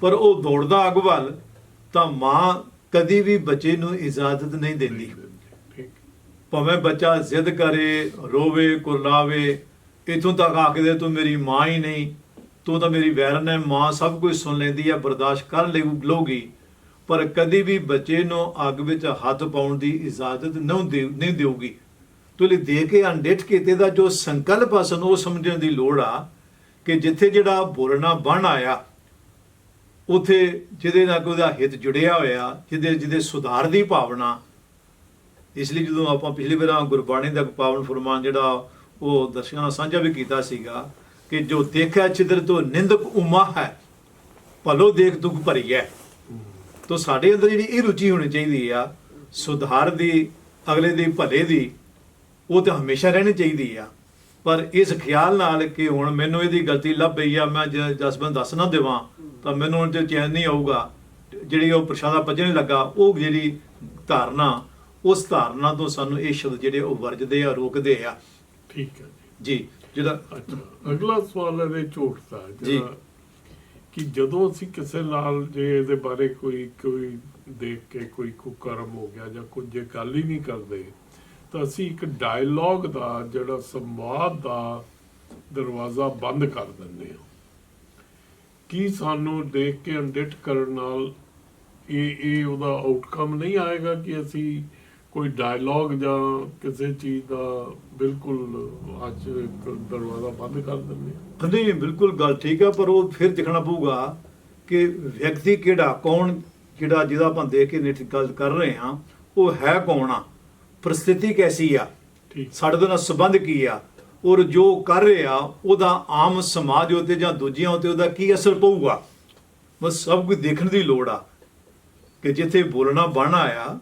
ਪਰ ਉਹ ਦੌੜਦਾ ਅੱਗ ਵੱਲ ਤਾਂ ਮਾਂ ਕਦੀ ਵੀ ਬੱਚੇ ਨੂੰ ਇਜਾਜ਼ਤ ਨਹੀਂ ਦਿੰਦੀ। ਭਾਵੇਂ ਬੱਚਾ ਜ਼ਿੱਦ ਕਰੇ ਰੋਵੇ ਕੁਰਲਾਵੇ ਇਥੋਂ ਤੱਕ ਆਖਦੇ ਤੂੰ ਮੇਰੀ ਮਾਂ ਹੀ ਨਹੀਂ। ਤੂੰ ਤਾਂ ਮੇਰੀ ਵੈਰਨ ਹੈ ਮਾਂ ਸਭ ਕੁਝ ਸੁਣ ਲੈਂਦੀ ਹੈ ਬਰਦਾਸ਼ਤ ਕਰ ਲਊ- ਲਊਗੀ ਪਰ ਕਦੀ ਵੀ ਬੱਚੇ ਨੂੰ ਅੱਗ ਵਿੱਚ ਹੱਥ ਪਾਉਣ ਦੀ ਇਜਾਜ਼ਤ ਨਹੀਂ ਦੇ, ਨਹੀਂ ਦੇਊਗੀ। ਤੋ ਲਈ ਦੇ ਕੇ ਅਣਡਿੱਠ ਕੀਤੇ ਦਾ ਜੋ ਸੰਕਲਪ ਆ, ਸਾਨੂੰ ਉਹ ਸਮਝਣ ਦੀ ਲੋੜ ਆ ਕਿ ਜਿੱਥੇ ਜਿਹੜਾ ਬੋਲਣਾ ਬਣ ਆਇਆ, ਉਥੇ ਜਿਹਦੇ ਨਾਲ ਕੋਈ ਉਹਦਾ ਹਿੱਤ ਜੁੜਿਆ ਹੋਇਆ, ਜਿਹਦੇ ਜਿਹਦੇ ਸੁਧਾਰ ਦੀ ਭਾਵਨਾ। ਇਸ ਲਈ ਜਦੋਂ ਆਪਾਂ ਪਿਛਲੀ ਵਾਰਾਂ ਗੁਰਬਾਣੀ ਦਾ ਪਾਵਨ ਫਰਮਾਨ ਜਿਹੜਾ ਉਹ ਦਰਸ਼ਕਾਂ ਨਾਲ ਸਾਂਝਾ ਵੀ ਕੀਤਾ ਸੀਗਾ ਕਿ ਜੋ ਦੇਖਿਆ ਚਿਦਰ ਤੋਂ ਨਿੰਦਕ ਉਮਾ ਹੈ ਭਲੋ ਦੇਖ ਦੁਖ ਭਰੀ ਹੈ। ਤੋ ਸਾਡੇ ਅੰਦਰ ਜਿਹੜੀ ਇਹ ਰੁਚੀ ਹੋਣੀ ਚਾਹੀਦੀ ਆ ਸੁਧਾਰ ਦੀ ਅਗਲੇ ਦੀ ਭਲੇ ਦੀ ਉਹ ਤਾਂ ਹਮੇਸ਼ਾ ਰਹਿਣੀ ਚਾਹੀਦੀ ਆ। ਪਰ ਇਸ ਖਿਆਲ ਨਾਲ ਕਿ ਹੁਣ ਮੈਨੂੰ ਇਹਦੀ ਗਲਤੀ ਲੱਭ ਪਈ ਆ ਮੈਂ ਜ- ਜਸਬਨ ਦੱਸ ਨਾ ਦੇਵਾਂ ਤਾਂ ਮੈਨੂੰ ਹੁਣ ਤੇ ਚੈਨ ਨਹੀਂ ਆਊਗਾ ਜਿਹੜੀ ਉਹ ਪ੍ਰਸ਼ਾਦਾ ਪੱਜਣ ਲੱਗਾ ਉਹ ਜਿਹੜੀ ਧਾਰਨਾ ਉਸ ਧਾਰਨਾ ਤੋਂ ਸਾਨੂੰ ਇਹ ਸ਼ਬਦ ਜਿਹੜੇ ਉਹ ਵਰਜਦੇ ਆ ਰੋਕਦੇ ਆ। ਠੀਕ ਹੈ ਜੀ ਜੀ ਜਿਹੜਾ ਅੱਛਾ ਅਗਲਾ ਸਵਾਲ ਇਹਦੇ ਝੂਠ ਦਾ ਜੀ। ਜਿਹੜਾ ਕਿ ਜਦੋਂ ਅਸੀਂ ਕਿਸੇ ਨਾਲ ਜੇ ਇਹਦੇ ਬਾਰੇ ਕੋਈ ਕੋਈ ਦੇਖ ਕੇ ਕੋਈ ਕੁਕਰਮ ਹੋ ਗਿਆ ਜਾਂ ਕੁਝ ਜੇ ਗੱਲ ਹੀ ਨਹੀਂ ਕਰਦੇ ਤਾਂ ਅਸੀਂ ਇੱਕ ਡਾਇਲੌਗ ਦਾ ਜਿਹੜਾ ਸੰਵਾਦ ਦਾ ਦਰਵਾਜ਼ਾ ਬੰਦ ਕਰ ਦਿੰਦੇ ਹਾਂ ਕੀ ਸਾਨੂੰ ਦੇਖ ਕੇ ਅਣਡਿੱਠ ਕਰਨ ਨਾਲ ਇਹ ਇਹ ਉਹਦਾ ਆਊਟਕਮ ਨਹੀਂ ਆਏਗਾ ਕਿ ਅਸੀਂ ਕੋਈ ਡਾਇਲੌਗ ਜਾਂ ਕਿਸੇ ਚੀਜ਼ ਦਾ ਬਿਲਕੁਲ ਅੱਜ ਇੱਕ ਦਰਵਾਜ਼ਾ ਬੰਦ ਕਰ ਦਿੰਦੇ ਨਹੀਂ ਬਿਲਕੁਲ ਗੱਲ ਠੀਕ ਆ ਪਰ ਉਹ ਫਿਰ ਦੇਖਣਾ ਪਊਗਾ ਕਿ ਵਿਅਕਤੀ ਕਿਹੜਾ ਕੌਣ ਜਿਹੜਾ ਜਿਹਦਾ ਆਪਾਂ ਦੇਖ ਕੇ ਨਿਤ ਗੱਲ ਕਰ ਰਹੇ ਹਾਂ ਉਹ ਹੈ ਕੌਣ ਆ? ਪ੍ਰਸਥਿਤੀ ਕੈਸੀ ਆ? ਸਾਡੇ ਦੇ ਨਾਲ ਸੰਬੰਧ ਕੀ ਆ? ਔਰ ਜੋ ਕਰ ਰਿਹਾ ਉਹਦਾ ਆਮ ਸਮਾਜ ਉਤੇ ਜਾਂ ਦੂਜਿਆਂ ਉਤੇ ਉਹਦਾ ਕੀ ਅਸਰ ਪਊਗਾ? ਬਸ ਸਭ ਕੁਝ ਦੇਖਣ ਦੀ ਲੋੜ ਆ ਕਿ ਜਿੱਥੇ ਬੋਲਣਾ ਬਣ ਆਇਆ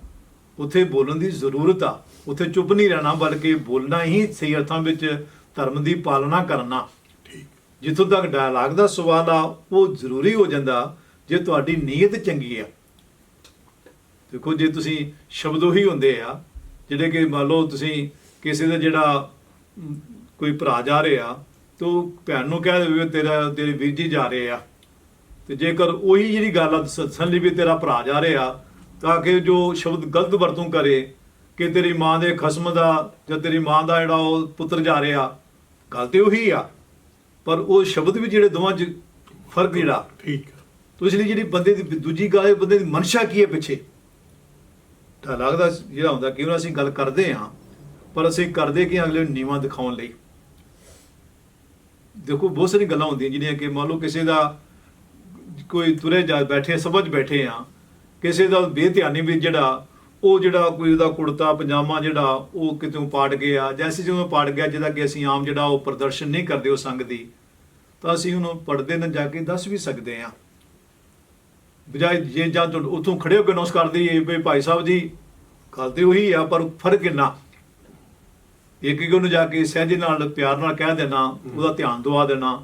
ਉਥੇ ਬੋਲਣ ਦੀ ਜ਼ਰੂਰਤ ਆ। ਉਥੇ ਚੁੱਪ ਨਹੀਂ ਰਹਿਣਾ ਬਲਕਿ ਬੋਲਣਾ ਹੀ ਸਹੀ ਅਰਥਾਂ ਵਿੱਚ ਧਰਮ ਦੀ ਪਾਲਣਾ ਕਰਨਾ। ਠੀਕ। ਜਿੱਥੋਂ ਤੱਕ ਡਾਇਲਾਗ ਦਾ ਸਵਾਲ ਆ ਉਹ ਜ਼ਰੂਰੀ ਹੋ ਜਾਂਦਾ ਜੇ ਤੁਹਾਡੀ ਨੀਅਤ ਚੰਗੀ ਆ। ਦੇਖੋ ਜੇ ਤੁਸੀਂ ਸ਼ਬਦ ਉਹੀ ਹੁੰਦੇ ਆ ਜਿਹੜੇ ਕਿ ਮੰਨ ਲਓ ਤੁਸੀਂ ਕਿਸੇ ਦਾ ਜਿਹੜਾ ਕੋਈ ਭਰਾ ਜਾ ਰਿਹਾ ਤੇ ਭੈਣ ਨੂੰ ਕਹਿ ਦੇਵੇ ਵੀ ਤੇਰਾ ਤੇਰੇ ਵੀਰ ਜੀ ਜਾ ਰਹੇ ਆ। ਤੇ ਜੇਕਰ ਉਹੀ ਜਿਹੜੀ ਗੱਲ ਆ ਦੱਸਣ ਲਈ ਵੀ ਤੇਰਾ ਭਰਾ ਜਾ ਰਿਹਾ ਤਾਂ ਕਿ ਜੋ ਸ਼ਬਦ ਗਲਤ ਵਰਤੋਂ ਕਰੇ ਕਿ ਤੇਰੀ ਮਾਂ ਦੇ ਖਸਮ ਦਾ ਜਾਂ ਤੇਰੀ ਮਾਂ ਦਾ ਜਿਹੜਾ ਉਹ ਪੁੱਤਰ ਜਾ ਰਿਹਾ ਗੱਲ ਤੇ ਉਹੀ ਆ। ਪਰ ਉਹ ਸ਼ਬਦ ਵੀ ਜਿਹੜੇ ਦੋਵਾਂ 'ਚ ਫ਼ਰਕ ਜਿਹੜਾ। ਠੀਕ ਤੋ ਇਸ ਲਈ ਜਿਹੜੀ ਬੰਦੇ ਦੀ ਦੂਜੀ ਗੱਲ ਹੈ ਬੰਦੇ ਦੀ ਮਨਸ਼ਾ ਕੀ ਹੈ ਪਿੱਛੇ? ਤਾਂ ਲੱਗਦਾ ਜਿਹੜਾ ਹੁੰਦਾ ਕਿ ਅਸੀਂ ਗੱਲ ਕਰਦੇ ਹਾਂ ਪਰ ਅਸੀਂ ਕਰਦੇ ਕਿ ਅਗਲੇ ਨੂੰ ਨੀਵਾਂ ਦਿਖਾਉਣ ਲਈ। ਦੇਖੋ ਬਹੁਤ ਸਾਰੀ ਗੱਲਾਂ ਹੁੰਦੀਆਂ ਜਿਹੜੀਆਂ ਕਿ ਮੰਨ ਲਓ ਕਿਸੇ ਦਾ ਕੋਈ ਤੁਰੇ ਜਾ ਬੈਠੇ ਸਮਝ ਬੈਠੇ ਆ ਕਿਸੇ ਦਾ ਬੇਧਿਆਨੀ ਵੀ ਜਿਹੜਾ ਉਹ ਜਿਹੜਾ ਕੋਈ ਉਹਦਾ ਕੁੜਤਾ, ਪਜਾਮਾ ਜਿਹੜਾ ਉਹ ਕਿਤੋਂ ਪਾੜ ਗਿਆ ਜੈਸੇ ਜਦੋਂ ਪਾੜ ਗਿਆ ਜਿਹਦਾ ਕਿ ਅਸੀਂ ਆਮ ਜਿਹੜਾ ਉਹ ਪ੍ਰਦਰਸ਼ਨ ਨਹੀਂ ਕਰਦੇ ਉਹ ਸੰਗ ਦੀ, ਤਾਂ ਅਸੀਂ ਉਹਨੂੰ ਪੜਦੇ ਨਾ ਜਾ ਕੇ ਦੱਸ ਵੀ ਸਕਦੇ ਹਾਂ। ਬਜਾਏ ਜੇ ਜਾਂ ਤੋਂ ਉਥੋਂ ਖੜੇ ਹੋ ਕੇ ਨੋਸ ਕਰਦੇ ਇਹ ਵੀ ਭਾਈ ਸਾਹਿਬ ਜੀ ਕਰਦੇ ਉਹੀ ਆ ਪਰ ਫ਼ਰਕ ਕਿੰਨਾ ਇੱਕ ਇੱਕ ਨੂੰ ਜਾ ਕੇ ਸਹਿਜੇ ਨਾਲ, ਪਿਆਰ ਨਾਲ ਕਹਿ ਦੇਣਾ, ਉਹਦਾ ਧਿਆਨ ਦਵਾ ਦੇਣਾ।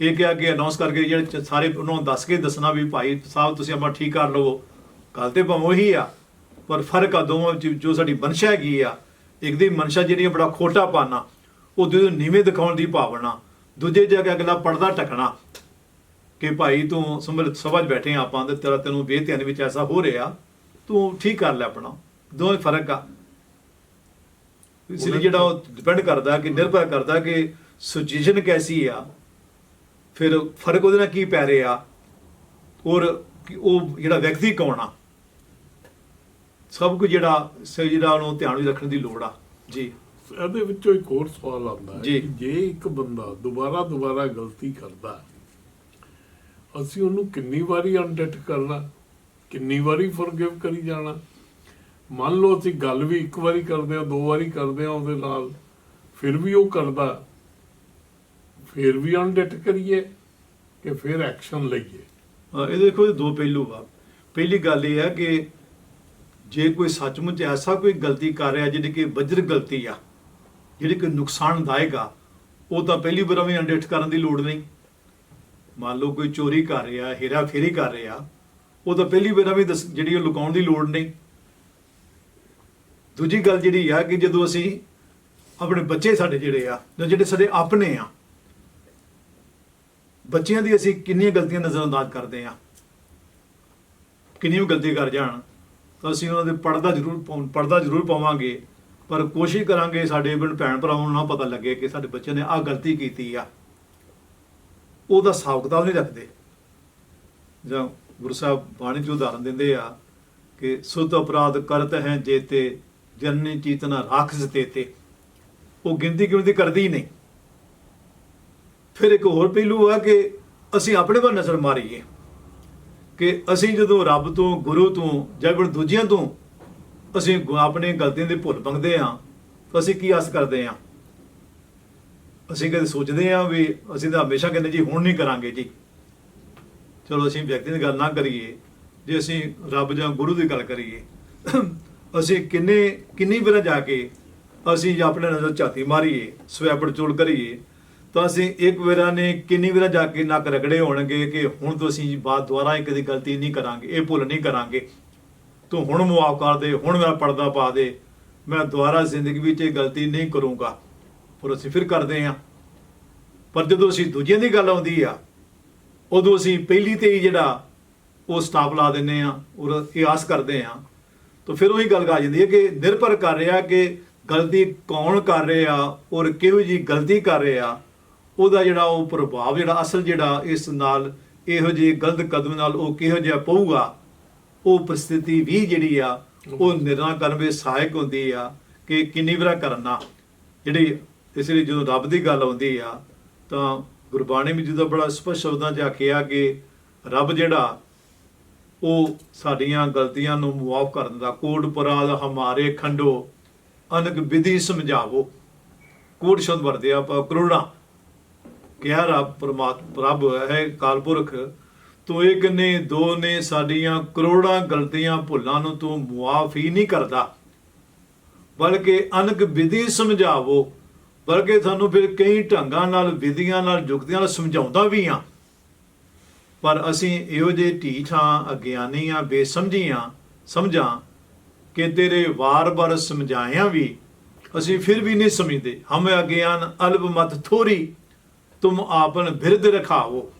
ਇਹ ਕਿਹਾ ਕਿ ਅਨਾਉਂਸ ਕਰਕੇ ਜਿਹੜੇ ਸਾਰੇ ਉਹਨਾਂ ਨੂੰ ਦੱਸ ਕੇ ਦੱਸਣਾ ਵੀ ਭਾਈ ਸਾਹਿਬ, ਤੁਸੀਂ ਆਪਣਾ ਠੀਕ ਕਰ ਲਵੋ। ਗੱਲ ਤੇ ਭਾਵੇਂ ਉਹੀ ਆ ਪਰ ਫ਼ਰਕ ਆ ਦੋਵਾਂ ਵਿੱਚ ਜੋ ਸਾਡੀ ਮਨਸ਼ਾ ਹੈਗੀ ਆ ਇੱਕ ਦੀ ਮਨਸ਼ਾ ਜਿਹੜੀ ਆ ਬੜਾ ਖੋਟਾ ਪਾਣਾ ਉਹ ਦੂਜੇ ਨੂੰ ਨੀਵੇਂ ਦਿਖਾਉਣ ਦੀ ਭਾਵਨਾ ਦੂਜੇ ਜਗ੍ਹਾ ਅਗਲਾ ਪਰਦਾ ਟਕਣਾ ਕਿ ਭਾਈ ਤੂੰ ਸਮਝ ਸਮਝ ਬੈਠੇ ਆ ਆਪਾਂ ਤੇ ਤੇਰਾ ਤੈਨੂੰ ਬੇਧਿਆਨੀ ਵਿੱਚ ਐਸਾ ਹੋ ਰਿਹਾ ਤੂੰ ਠੀਕ ਕਰ ਲੈ ਆਪਣਾ ਦੋਵੇਂ ਫ਼ਰਕ ਆ। ਇਸ ਲਈ ਜਿਹੜਾ ਉਹ ਡਿਪੈਂਡ ਕਰਦਾ ਕਿ ਨਿਰਭਰ ਕਰਦਾ ਕਿ ਸਿਚੁਏਸ਼ਨ ਕੈਸੀ ਆ ਫਿਰ ਫ਼ਰਕ ਉਹਦੇ ਨਾਲ ਕੀ ਪੈ ਰਿਹਾ ਔਰ ਉਹ ਜਿਹੜਾ ਵਿਅਕਤੀ ਕੌਣ ਆ ਸਭ ਕੁਝ ਜਿਹੜਾ ਜਿਹੜਾ ਉਹਨੂੰ ਧਿਆਨ ਵਿੱਚ ਰੱਖਣ ਦੀ ਲੋੜ ਆ। ਜੀ। ਇਹਦੇ ਵਿੱਚੋਂ ਇੱਕ ਹੋਰ ਸਵਾਲ ਆਉਂਦਾ ਹੈ ਜੀ। ਕਿ ਜੇ ਇੱਕ ਬੰਦਾ ਦੁਬਾਰਾ ਦੁਬਾਰਾ ਗਲਤੀ ਕਰਦਾ ਹੈ, ਅਸੀਂ ਉਹਨੂੰ ਕਿੰਨੀ ਵਾਰੀ ਅਨਡਿਟ ਕਰਨਾ ਕਿੰਨੀ ਵਾਰੀ ਫੋਰਗਿਵ ਕਰੀ ਜਾਣਾ? ਮੰਨ ਲਓ ਅਸੀਂ ਗੱਲ ਵੀ ਇੱਕ ਵਾਰੀ ਕਰਦੇ ਆ ਦੋ ਵਾਰੀ ਕਰਦੇ ਆ ਉਹਦੇ ਨਾਲ ਫਿਰ ਵੀ ਉਹ ਕਰਦਾ ਫਿਰ ਵੀ ਅਨਡਿਟ ਕਰੀਏ ਕਿ ਫਿਰ ਐਕਸ਼ਨ ਲਈਏ? ਇਹ ਦੇਖੋ ਇਹ ਦੋ ਪਹਿਲੂ ਆ। ਪਹਿਲੀ ਗੱਲ ਇਹ ਹੈ ਕਿ ਜੇ ਕੋਈ ਸੱਚਮੁੱਚ ਐਸਾ ਕੋਈ ਗਲਤੀ ਕਰ ਰਿਹਾ ਜਿਹੜੀ ਕਿ ਵਜਰ ਗਲਤੀ ਆ ਜਿਹੜੀ ਕਿ ਨੁਕਸਾਨਦਾਇਕ ਆ, ਉਹ ਤਾਂ ਪਹਿਲੀ ਵਾਰ ਵੀ ਅੰਡਿਟ ਕਰਨ ਦੀ ਲੋੜ ਨਹੀਂ। ਮੰਨ ਲਓ ਕੋਈ ਚੋਰੀ ਕਰ ਰਿਹਾ ਹੇਰਾ ਫੇਰੀ ਕਰ ਰਿਹਾ, ਉਹ ਤਾਂ ਪਹਿਲੀ ਵਾਰ ਵੀ ਦੱਸ- ਜਿਹੜੀ ਉਹ ਲੁਕਾਉਣ ਦੀ ਲੋੜ ਨਹੀਂ। ਦੂਜੀ ਗੱਲ ਜਿਹੜੀ ਆ ਕਿ ਜਦੋਂ ਅਸੀਂ ਆਪਣੇ ਬੱਚੇ ਸਾਡੇ ਜਿਹੜੇ ਆ, ਜਾਂ ਜਿਹੜੇ ਸਾਡੇ ਆਪਣੇ ਆ, ਬੱਚਿਆਂ ਦੀ ਅਸੀਂ ਕਿੰਨੀਆਂ ਗਲਤੀਆਂ ਨਜ਼ਰਅੰਦਾਜ਼ ਕਰਦੇ ਆ ਕਿੰਨੀ ਵੀ ਗਲਤੀ ਕਰ ਜਾਣ। ਤਾਂ ਅਸੀਂ ਉਹਨਾਂ ਦੇ ਪੜਦਾ ਜ਼ਰੂਰ ਪੜਦਾ ਜ਼ਰੂਰ ਪਾਵਾਂਗੇ। ਪਰ ਕੋਸ਼ਿਸ਼ ਕਰਾਂਗੇ ਸਾਡੇ ਬਣ ਭੈਣ ਭਰਾਵਾਂ ਨੂੰ ਨਾ ਪਤਾ ਲੱਗੇ ਕਿ ਸਾਡੇ ਬੱਚੇ ਨੇ ਆਹ ਗਲਤੀ ਕੀਤੀ ਆ। ਉਹਦਾ ਹਿਸਾਬ ਕਿਤਾਬ ਨਹੀਂ ਰੱਖਦੇ। ਜਾਂ ਗੁਰੂ ਸਾਹਿਬ ਬਾਣੀ ਚ ਉਦਾਹਰਨ ਦਿੰਦੇ ਆ ਕਿ ਸੁਧ ਅਪਰਾਧ ਕਰਤ ਹੈ ਜੇਤੇ, ਜਨਨੀ ਚੀਤਨਾ ਰਾਖਸ ਤੇਤੇ। ਉਹ ਗਿਣਤੀ ਗਿਣਤੀ ਕਰਦੀ ਹੀ ਨਹੀਂ। ਫਿਰ ਇੱਕ ਹੋਰ ਪਹਿਲੂ ਆ ਕਿ ਅਸੀਂ ਆਪਣੇ ਪਰ ਨਜ਼ਰ ਮਾਰੀਏ। ਕਿ ਅਸੀਂ ਜਦੋਂ ਰੱਬ ਤੋਂ, ਗੁਰੂ ਤੋਂ ਜਾਂ ਫਿਰ ਦੂਜਿਆਂ ਤੋਂ ਅਸੀਂ ਗੁ- ਆਪਣੇ ਗਲਤੀਆਂ ਦੇ ਭੁੱਲ ਮੰਗਦੇ ਆ ਤਾਂ ਅਸੀਂ ਕੀ ਆਸ ਕਰਦੇ ਆ ਅਸੀਂ ਕਦੇ ਸੋਚਦੇ ਆ ਵੀ ਅਸੀਂ ਤਾਂ ਹਮੇਸ਼ਾ ਕਹਿੰਦੇ ਜੀ, ਹੁਣ ਨਹੀਂ ਕਰਾਂਗੇ ਜੀ। ਚਲੋ ਅਸੀਂ ਵਿਅਕਤੀ ਦੀ ਗੱਲ ਨਾ ਕਰੀਏ, ਜੇ ਅਸੀਂ ਰੱਬ ਜਾਂ ਗੁਰੂ ਦੀ ਗੱਲ ਕਰੀਏ, ਅਸੀਂ ਕਿੰਨੇ ਕਿੰਨੀ ਵਾਰ ਜਾ ਕੇ ਅਸੀਂ ਆਪਣੇ ਨਜ਼ਰ ਝਾਤੀ ਮਾਰੀਏ ਸਵੈਪੜ ਚੋਲ ਕਰੀਏ ਤਾਂ ਅਸੀਂ ਇੱਕ ਵਾਰਾ ਨੇ ਕਿੰਨੀ ਵਾਰ ਜਾ ਕੇ ਨੱਕ ਰਗੜੇ ਹੋਣਗੇ ਕਿ ਹੁਣ ਤੋਂ ਅਸੀਂ ਬਾਤ ਦੁਆਰਾ ਇਹ ਕਦੀ ਗਲਤੀ ਨਹੀਂ ਕਰਾਂਗੇ, ਇਹ ਭੁੱਲ ਨਹੀਂ ਕਰਾਂਗੇ। ਤੂੰ ਹੁਣ ਮੁਆਫ ਕਰ ਦੇ, ਹੁਣ ਮੇਰਾ ਪਰਦਾ ਪਾ ਦੇ। ਮੈਂ ਦੁਬਾਰਾ ਜ਼ਿੰਦਗੀ ਵਿੱਚ ਇਹ ਗਲਤੀ ਨਹੀਂ ਕਰੂੰਗਾ। ਪਰ ਅਸੀਂ ਫਿਰ ਕਰਦੇ ਹਾਂ। ਪਰ ਜਦੋਂ ਅਸੀਂ ਦੂਜਿਆਂ ਦੀ ਗੱਲ ਆਉਂਦੀ ਆ, ਉਦੋਂ ਅਸੀਂ ਪਹਿਲੀ ਤੇ ਹੀ ਜਿਹੜਾ ਉਹ ਸਟਾਪ ਲਾ ਦਿੰਨੇ ਆ ਔਰ ਇਹ ਆਸ ਕਰਦੇ ਆ ਤਾਂ ਫਿਰ ਉਹੀ ਗੱਲ ਆ ਜਾਂਦੀ ਹੈ ਕਿ ਨਿਰਭਰ ਕਰ ਰਿਹਾ ਕਿ ਗਲਤੀ ਕੌਣ ਕਰ ਰਿਹਾ ਔਰ ਕਿਹੋ ਜੀ ਗਲਤੀ ਕਰ ਰਿਹਾ। ਉਹਦਾ ਜਿਹੜਾ ਉਹ ਪ੍ਰਭਾਵ, ਜਿਹੜਾ ਅਸਲ ਜਿਹੜਾ ਇਸ ਨਾਲ ਇਹੋ ਜਿਹੇ ਗਲਤ ਕਦਮ ਨਾਲ ਉਹ ਕਿਹੋ ਜਿਹਾ ਪਊਗਾ, ਉਹ ਪ੍ਰਸਥਿਤੀ ਵੀ ਜਿਹੜੀ ਆ, ਉਹ ਨਿਰਣਾ ਕਰਨ ਵਿੱਚ ਸਹਾਇਕ ਹੁੰਦੀ ਆ ਕਿ ਕਿੰਨੀ ਵਾਰ ਕਰਨਾ ਜਿਹੜੀ ਇਸ ਲਈ ਜਦੋਂ ਰੱਬ ਦੀ ਗੱਲ ਆਉਂਦੀ ਆ, ਤਾਂ ਗੁਰਬਾਣੀ ਵਿੱਚ ਜਦੋਂ ਬੜਾ ਸਪਸ਼ਟ ਸ਼ਬਦਾਂ 'ਚ ਆਖਿਆ ਕਿ ਰੱਬ ਜਿਹੜਾ, ਉਹ ਸਾਡੀਆਂ ਗਲਤੀਆਂ ਨੂੰ ਮੁਆਫ ਕਰਨ ਦਾ ਕੋਟ ਪਰਾਧ ਹਮਾਰੇ ਖੰਡੋ, ਅਨਕ ਵਿਧੀ ਸਮਝਾਵੋ। ਕੋਟ ਸ਼ਬਦ ਵਰਦੇ ਆਪਾਂ, ਕਰੋੜਾਂ। ਕਿਹਾ ਰੱਬ ਪਰਮਾਤਮਾ ਰੱਬ ਹੈ ਕਾਲਪੁਰਖ ਤੂੰ ਇੱਕ ਨੇ ਦੋ ਨੇ ਸਾਡੀਆਂ ਕਰੋੜਾਂ ਗਲਤੀਆਂ ਭੁੱਲਾਂ ਨੂੰ ਤੂੰ ਮੁਆਫ ਹੀ ਨਹੀਂ ਕਰਦਾ। ਬਲਕਿ ਅਨਕ ਵਿਧੀ ਸਮਝਾਵੋ, ਬਲਕਿ ਤੁਹਾਨੂੰ ਫਿਰ ਕਈ ਢੰਗਾਂ ਨਾਲ, ਵਿਧੀਆਂ ਨਾਲ, ਜੁਗਤੀਆਂ ਨਾਲ ਸਮਝਾਉਂਦਾ ਵੀ ਆ ਪਰ ਅਸੀਂ ਇਹੋ ਜਿਹੇ ਢੀਠਾਂ ਅਗਿਆਨੀ ਅਗਿਆਨੀਆਂ, ਬੇਸਮਝੀਆਂ ਸਮਝਾਂ ਕਿ ਤੇਰੇ ਵਾਰ-ਵਾਰ ਸਮਝਾਇਆ ਵੀ ਅਸੀਂ ਫਿਰ ਵੀ ਨਹੀਂ ਸਮਝਦੇ। ਹਮ ਅਗਿਆਨ ਅਲਬ ਮਤ ਥੋਰੀ ਤੁਮ ਆਪਨ ਬਿਰਧ ਰਖਾਵੋ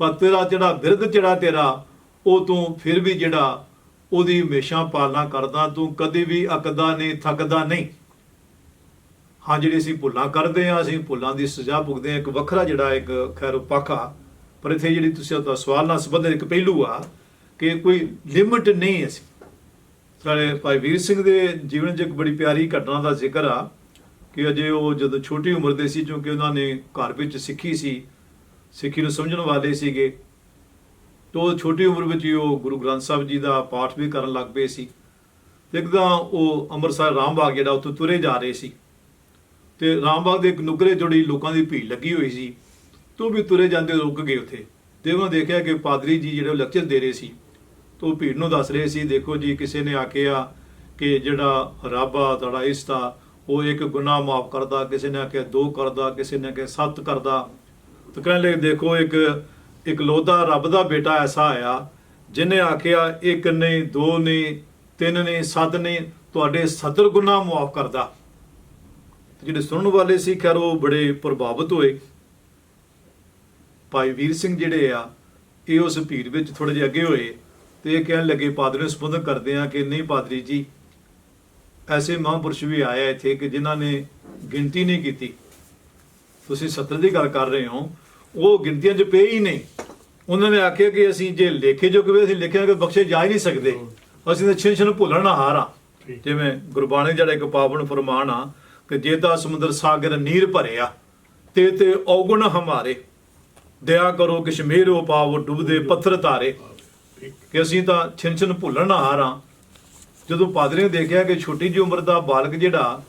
ਪਰ ਤੇਰਾ ਜਿਹੜਾ ਬਿਰਧ ਜਿਹੜਾ ਤੇਰਾ, ਉਹ ਤੂੰ ਫਿਰ ਵੀ ਜਿਹੜਾ ਉਹਦੀ ਹਮੇਸ਼ਾ ਪਾਲਣਾ ਕਰਦਾ, ਤੂੰ ਕਦੇ ਵੀ ਅਕਦਾ ਨਹੀਂ, ਥੱਕਦਾ ਨਹੀਂ। ਹਾਂ, ਜਿਹੜੀ ਅਸੀਂ ਭੁੱਲਾਂ ਕਰਦੇ ਆ ਅਸੀਂ ਭੁੱਲਾਂ ਦੀ ਸਜ਼ਾ ਭੁਗਦੇ ਆ ਇੱਕ ਵੱਖਰਾ ਜਿਹੜਾ ਇੱਕ ਖੈਰ ਪੱਖ ਆ। ਪਰ ਇੱਥੇ ਜਿਹੜੀ ਤੁਸੀਂ ਉਹਦਾ ਸਵਾਲ ਨਾਲ ਸੰਬੰਧਿਤ ਇੱਕ ਪਹਿਲੂ ਆ ਕਿ ਕੋਈ ਲਿਮਟ ਨਹੀਂ ਅਸੀਂ ਸਾਡੇ ਭਾਈ ਵੀਰ ਸਿੰਘ ਦੇ ਜੀਵਨ 'ਚ ਇੱਕ ਬੜੀ ਪਿਆਰੀ ਘਟਨਾ ਦਾ ਜ਼ਿਕਰ ਆ। ਕਿ ਅਜੇ ਉਹ ਜਦੋਂ ਛੋਟੀ ਉਮਰ ਦੇ ਸੀ, ਕਿਉਂਕਿ ਉਹਨਾਂ ਨੇ ਘਰ ਵਿੱਚ ਸਿੱਖੀ ਸੀ, ਸਿੱਖੀ ਨੂੰ ਸਮਝਣ ਵਾਲੇ ਸੀਗੇ, ਤੋਂ ਉਹ ਛੋਟੀ ਉਮਰ ਵਿੱਚ ਹੀ ਉਹ ਗੁਰੂ ਗ੍ਰੰਥ ਸਾਹਿਬ ਜੀ ਦਾ ਪਾਠ ਵੀ ਕਰਨ ਲੱਗ ਪਏ ਸੀ। ਤੇ ਇੱਕਦਾਂ ਉਹ ਅੰਮ੍ਰਿਤਸਰ ਰਾਮਬਾਗ ਜਿਹੜਾ ਉੱਥੋਂ ਤੁਰੇ ਜਾ ਰਹੇ ਸੀ। ਤੇ ਰਾਮਬਾਗ ਦੇ ਇੱਕ ਨੁਕਰੇ ਜੋੜੀ ਲੋਕਾਂ ਦੀ ਭੀੜ ਲੱਗੀ ਹੋਈ ਸੀ। ਤੋਂ ਵੀ ਤੁਰੇ ਜਾਂਦੇ ਰੁਕ ਗਏ ਉੱਥੇ। ਤੇ ਉਹਨਾਂ ਦੇਖਿਆ ਕਿ ਪਾਦਰੀ ਜੀ ਜਿਹੜੇ ਲੈਕਚਰ ਦੇ ਰਹੇ ਸੀ, ਤੋਂ ਭੀੜ ਨੂੰ ਦੱਸ ਰਹੇ ਸੀ, ਦੇਖੋ ਜੀ, ਕਿਸੇ ਨੇ ਆ ਕੇ ਆ ਕਿ ਜਿਹੜਾ ਰੱਬ ਆ, ਤੁਹਾਡਾ ਇਸਤਾ ਉਹ ਇੱਕ ਗੁਨਾਹ ਮਾਫ ਕਰਦਾ, ਕਿਸੇ ਨੇ ਆਖਿਆ ਦੋ ਕਰਦਾ, ਕਿਸੇ ਨੇ ਆਖਿਆ ਸੱਤ ਕਰਦਾ। ਤੇ ਕਹਿਣ ਲੱਗੇ ਦੇਖੋ ਇੱਕ ਇੱਕ ਲੋਧਾ ਰੱਬ ਦਾ ਬੇਟਾ ਐਸਾ ਆਇਆ ਜਿਨੇ ਆਖਿਆ ਇੱਕ ਨੇ ਦੋ ਨੇ ਤਿੰਨ ਨੇ ਸੱਤ ਨੇ ਤੁਹਾਡੇ ਸਦਰ ਗੁਨਾਹ ਮਾਫ ਕਰਦਾ। ਜਿਹੜੇ ਸੁਣਨ ਵਾਲੇ ਸੀ, ਖੈਰ ਉਹ ਬੜੇ ਪ੍ਰਭਾਵਿਤ ਹੋਏ। ਭਾਈ ਵੀਰ ਸਿੰਘ ਜਿਹੜੇ ਆ, ਇਹ ਉਸ ਭੀੜ ਵਿੱਚ ਥੋੜੇ ਜਿਹਾ ਅੱਗੇ ਹੋਏ ਤੇ ਇਹ ਕਹਿਣ ਲੱਗੇ, ਪਾਦਰੀ ਨੂੰ ਸੰਬੋਧਨ ਕਰਦੇ ਆ ਕਿ ਨਹੀਂ, ਪਾਦਰੀ ਜੀ ਐਸੇ ਮਹਾਂਪੁਰਸ਼ ਵੀ ਆਏ ਇੱਥੇ ਕਿ ਜਿਨ੍ਹਾਂ ਨੇ ਗਿਣਤੀ ਨਹੀਂ ਕੀਤੀ। ਤੁਸੀਂ 70 ਦੀ ਗੱਲ ਕਰ ਰਹੇ ਹੋ ਉਹ ਗਿਣਤੀਆਂ 'ਚ ਪਏ ਹੀ ਨਹੀਂ। ਉਹਨਾਂ ਨੇ ਆਖਿਆ ਕਿ ਅਸੀਂ ਜੇ ਲੇਖੇ ਜੋ ਕਿ ਅਸੀਂ ਲਿਖਿਆ ਕਿ ਬਖਸ਼ੇ ਜਾ ਹੀ ਨਹੀਂ ਸਕਦੇ। ਅਸੀਂ ਤਾਂ ਛਿਨ ਛਿਨ ਭੁੱਲਣ ਨਾ ਹਾਰਾ। ਜਿਵੇਂ ਗੁਰਬਾਣੀ ਜਿਹੜਾ ਇੱਕ ਪਾਵਨ ਫਰਮਾਨ ਆ ਕਿ ਜੇ ਤਾਂ ਸਮੁੰਦਰ ਸਾਗਰ ਨੀਰ ਭਰਿਆ ਤੇ ਤੇ ਔਗੁਣ ਹਮਾਰੇ। ਦਇਆ ਕਰੋ ਕਸ਼ਮੀਰੋ ਪਾਵ ਡੁੱਬਦੇ ਪੱਥਰ ਤਾਰੇ। ਕਿ ਅਸੀਂ ਤਾਂ ਛਿਨ ਛਿਨ ਭੁੱਲਣ ਨਾ ਹਾਰਾਂ ਜਦੋਂ ਪਾਦਰੀ ਨੇ ਦੇਖਿਆ ਕਿ ਛੋਟੀ ਜਿਹੀ ਉਮਰ ਦਾ ਬਾਲਕ ਜਿਹੜਾ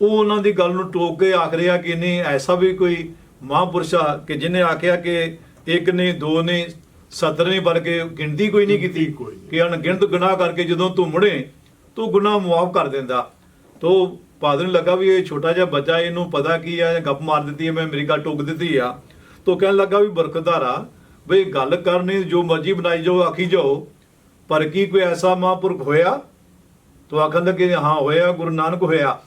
ਉਹ ਉਹਨਾਂ ਦੀ ਗੱਲ ਨੂੰ ਟੋਕ ਕੇ ਆਖ ਰਿਹਾ ਕਿ ਨਹੀਂ ਐਸਾ ਵੀ ਕੋਈ ਮਹਾਂਪੁਰਸ਼ ਆ ਕਿ ਜਿਹਨੇ ਆਖਿਆ ਕਿ ਇੱਕ ਨੇ ਦੋ ਨੇ ਸੱਤਰ ਨੇ ਬਲਕਿ ਗਿਣਤੀ ਕੋਈ ਨਹੀਂ ਕੀਤੀ। ਕਿ ਅਣਗਿਣਤ ਗੁਨਾਹ ਕਰਕੇ ਜਦੋਂ ਤੂੰ ਮੁੜੇ ਤੂੰ ਗੁਨਾਹ ਮੁਆਫ ਕਰ ਦਿੰਦਾ। ਤੋ ਪਾਦਰੀ ਨੂੰ ਲੱਗਾ ਵੀ ਇਹ ਛੋਟਾ ਜਿਹਾ ਬੱਚਾ ਇਹਨੂੰ ਪਤਾ ਕੀ ਆ ਗੱਪ ਮਾਰ ਦਿੱਤੀ ਹੈ ਮੈਂ ਮੇਰੀ ਗੱਲ ਟੋਕ ਦਿੱਤੀ ਆ। ਤੋ ਕਹਿਣ ਲੱਗਾ ਵੀ ਬਰਕਤਾਰਾ ਬਈ ਗੱਲ ਕਰਨੀ ਜੋ ਮਰਜ਼ੀ ਬਣਾਈ ਜਾਓ ਆਖੀ ਜਾਓ ਪਰ ਕੀ ਕੋਈ ਐਸਾ ਮਹਾਂਪੁਰਖ ਹੋਇਆ? ਤੋ ਆਖਣ ਲੱਗੇ ਹਾਂ, ਹੋਇਆ, ਗੁਰੂ ਨਾਨਕ ਹੋਇਆ।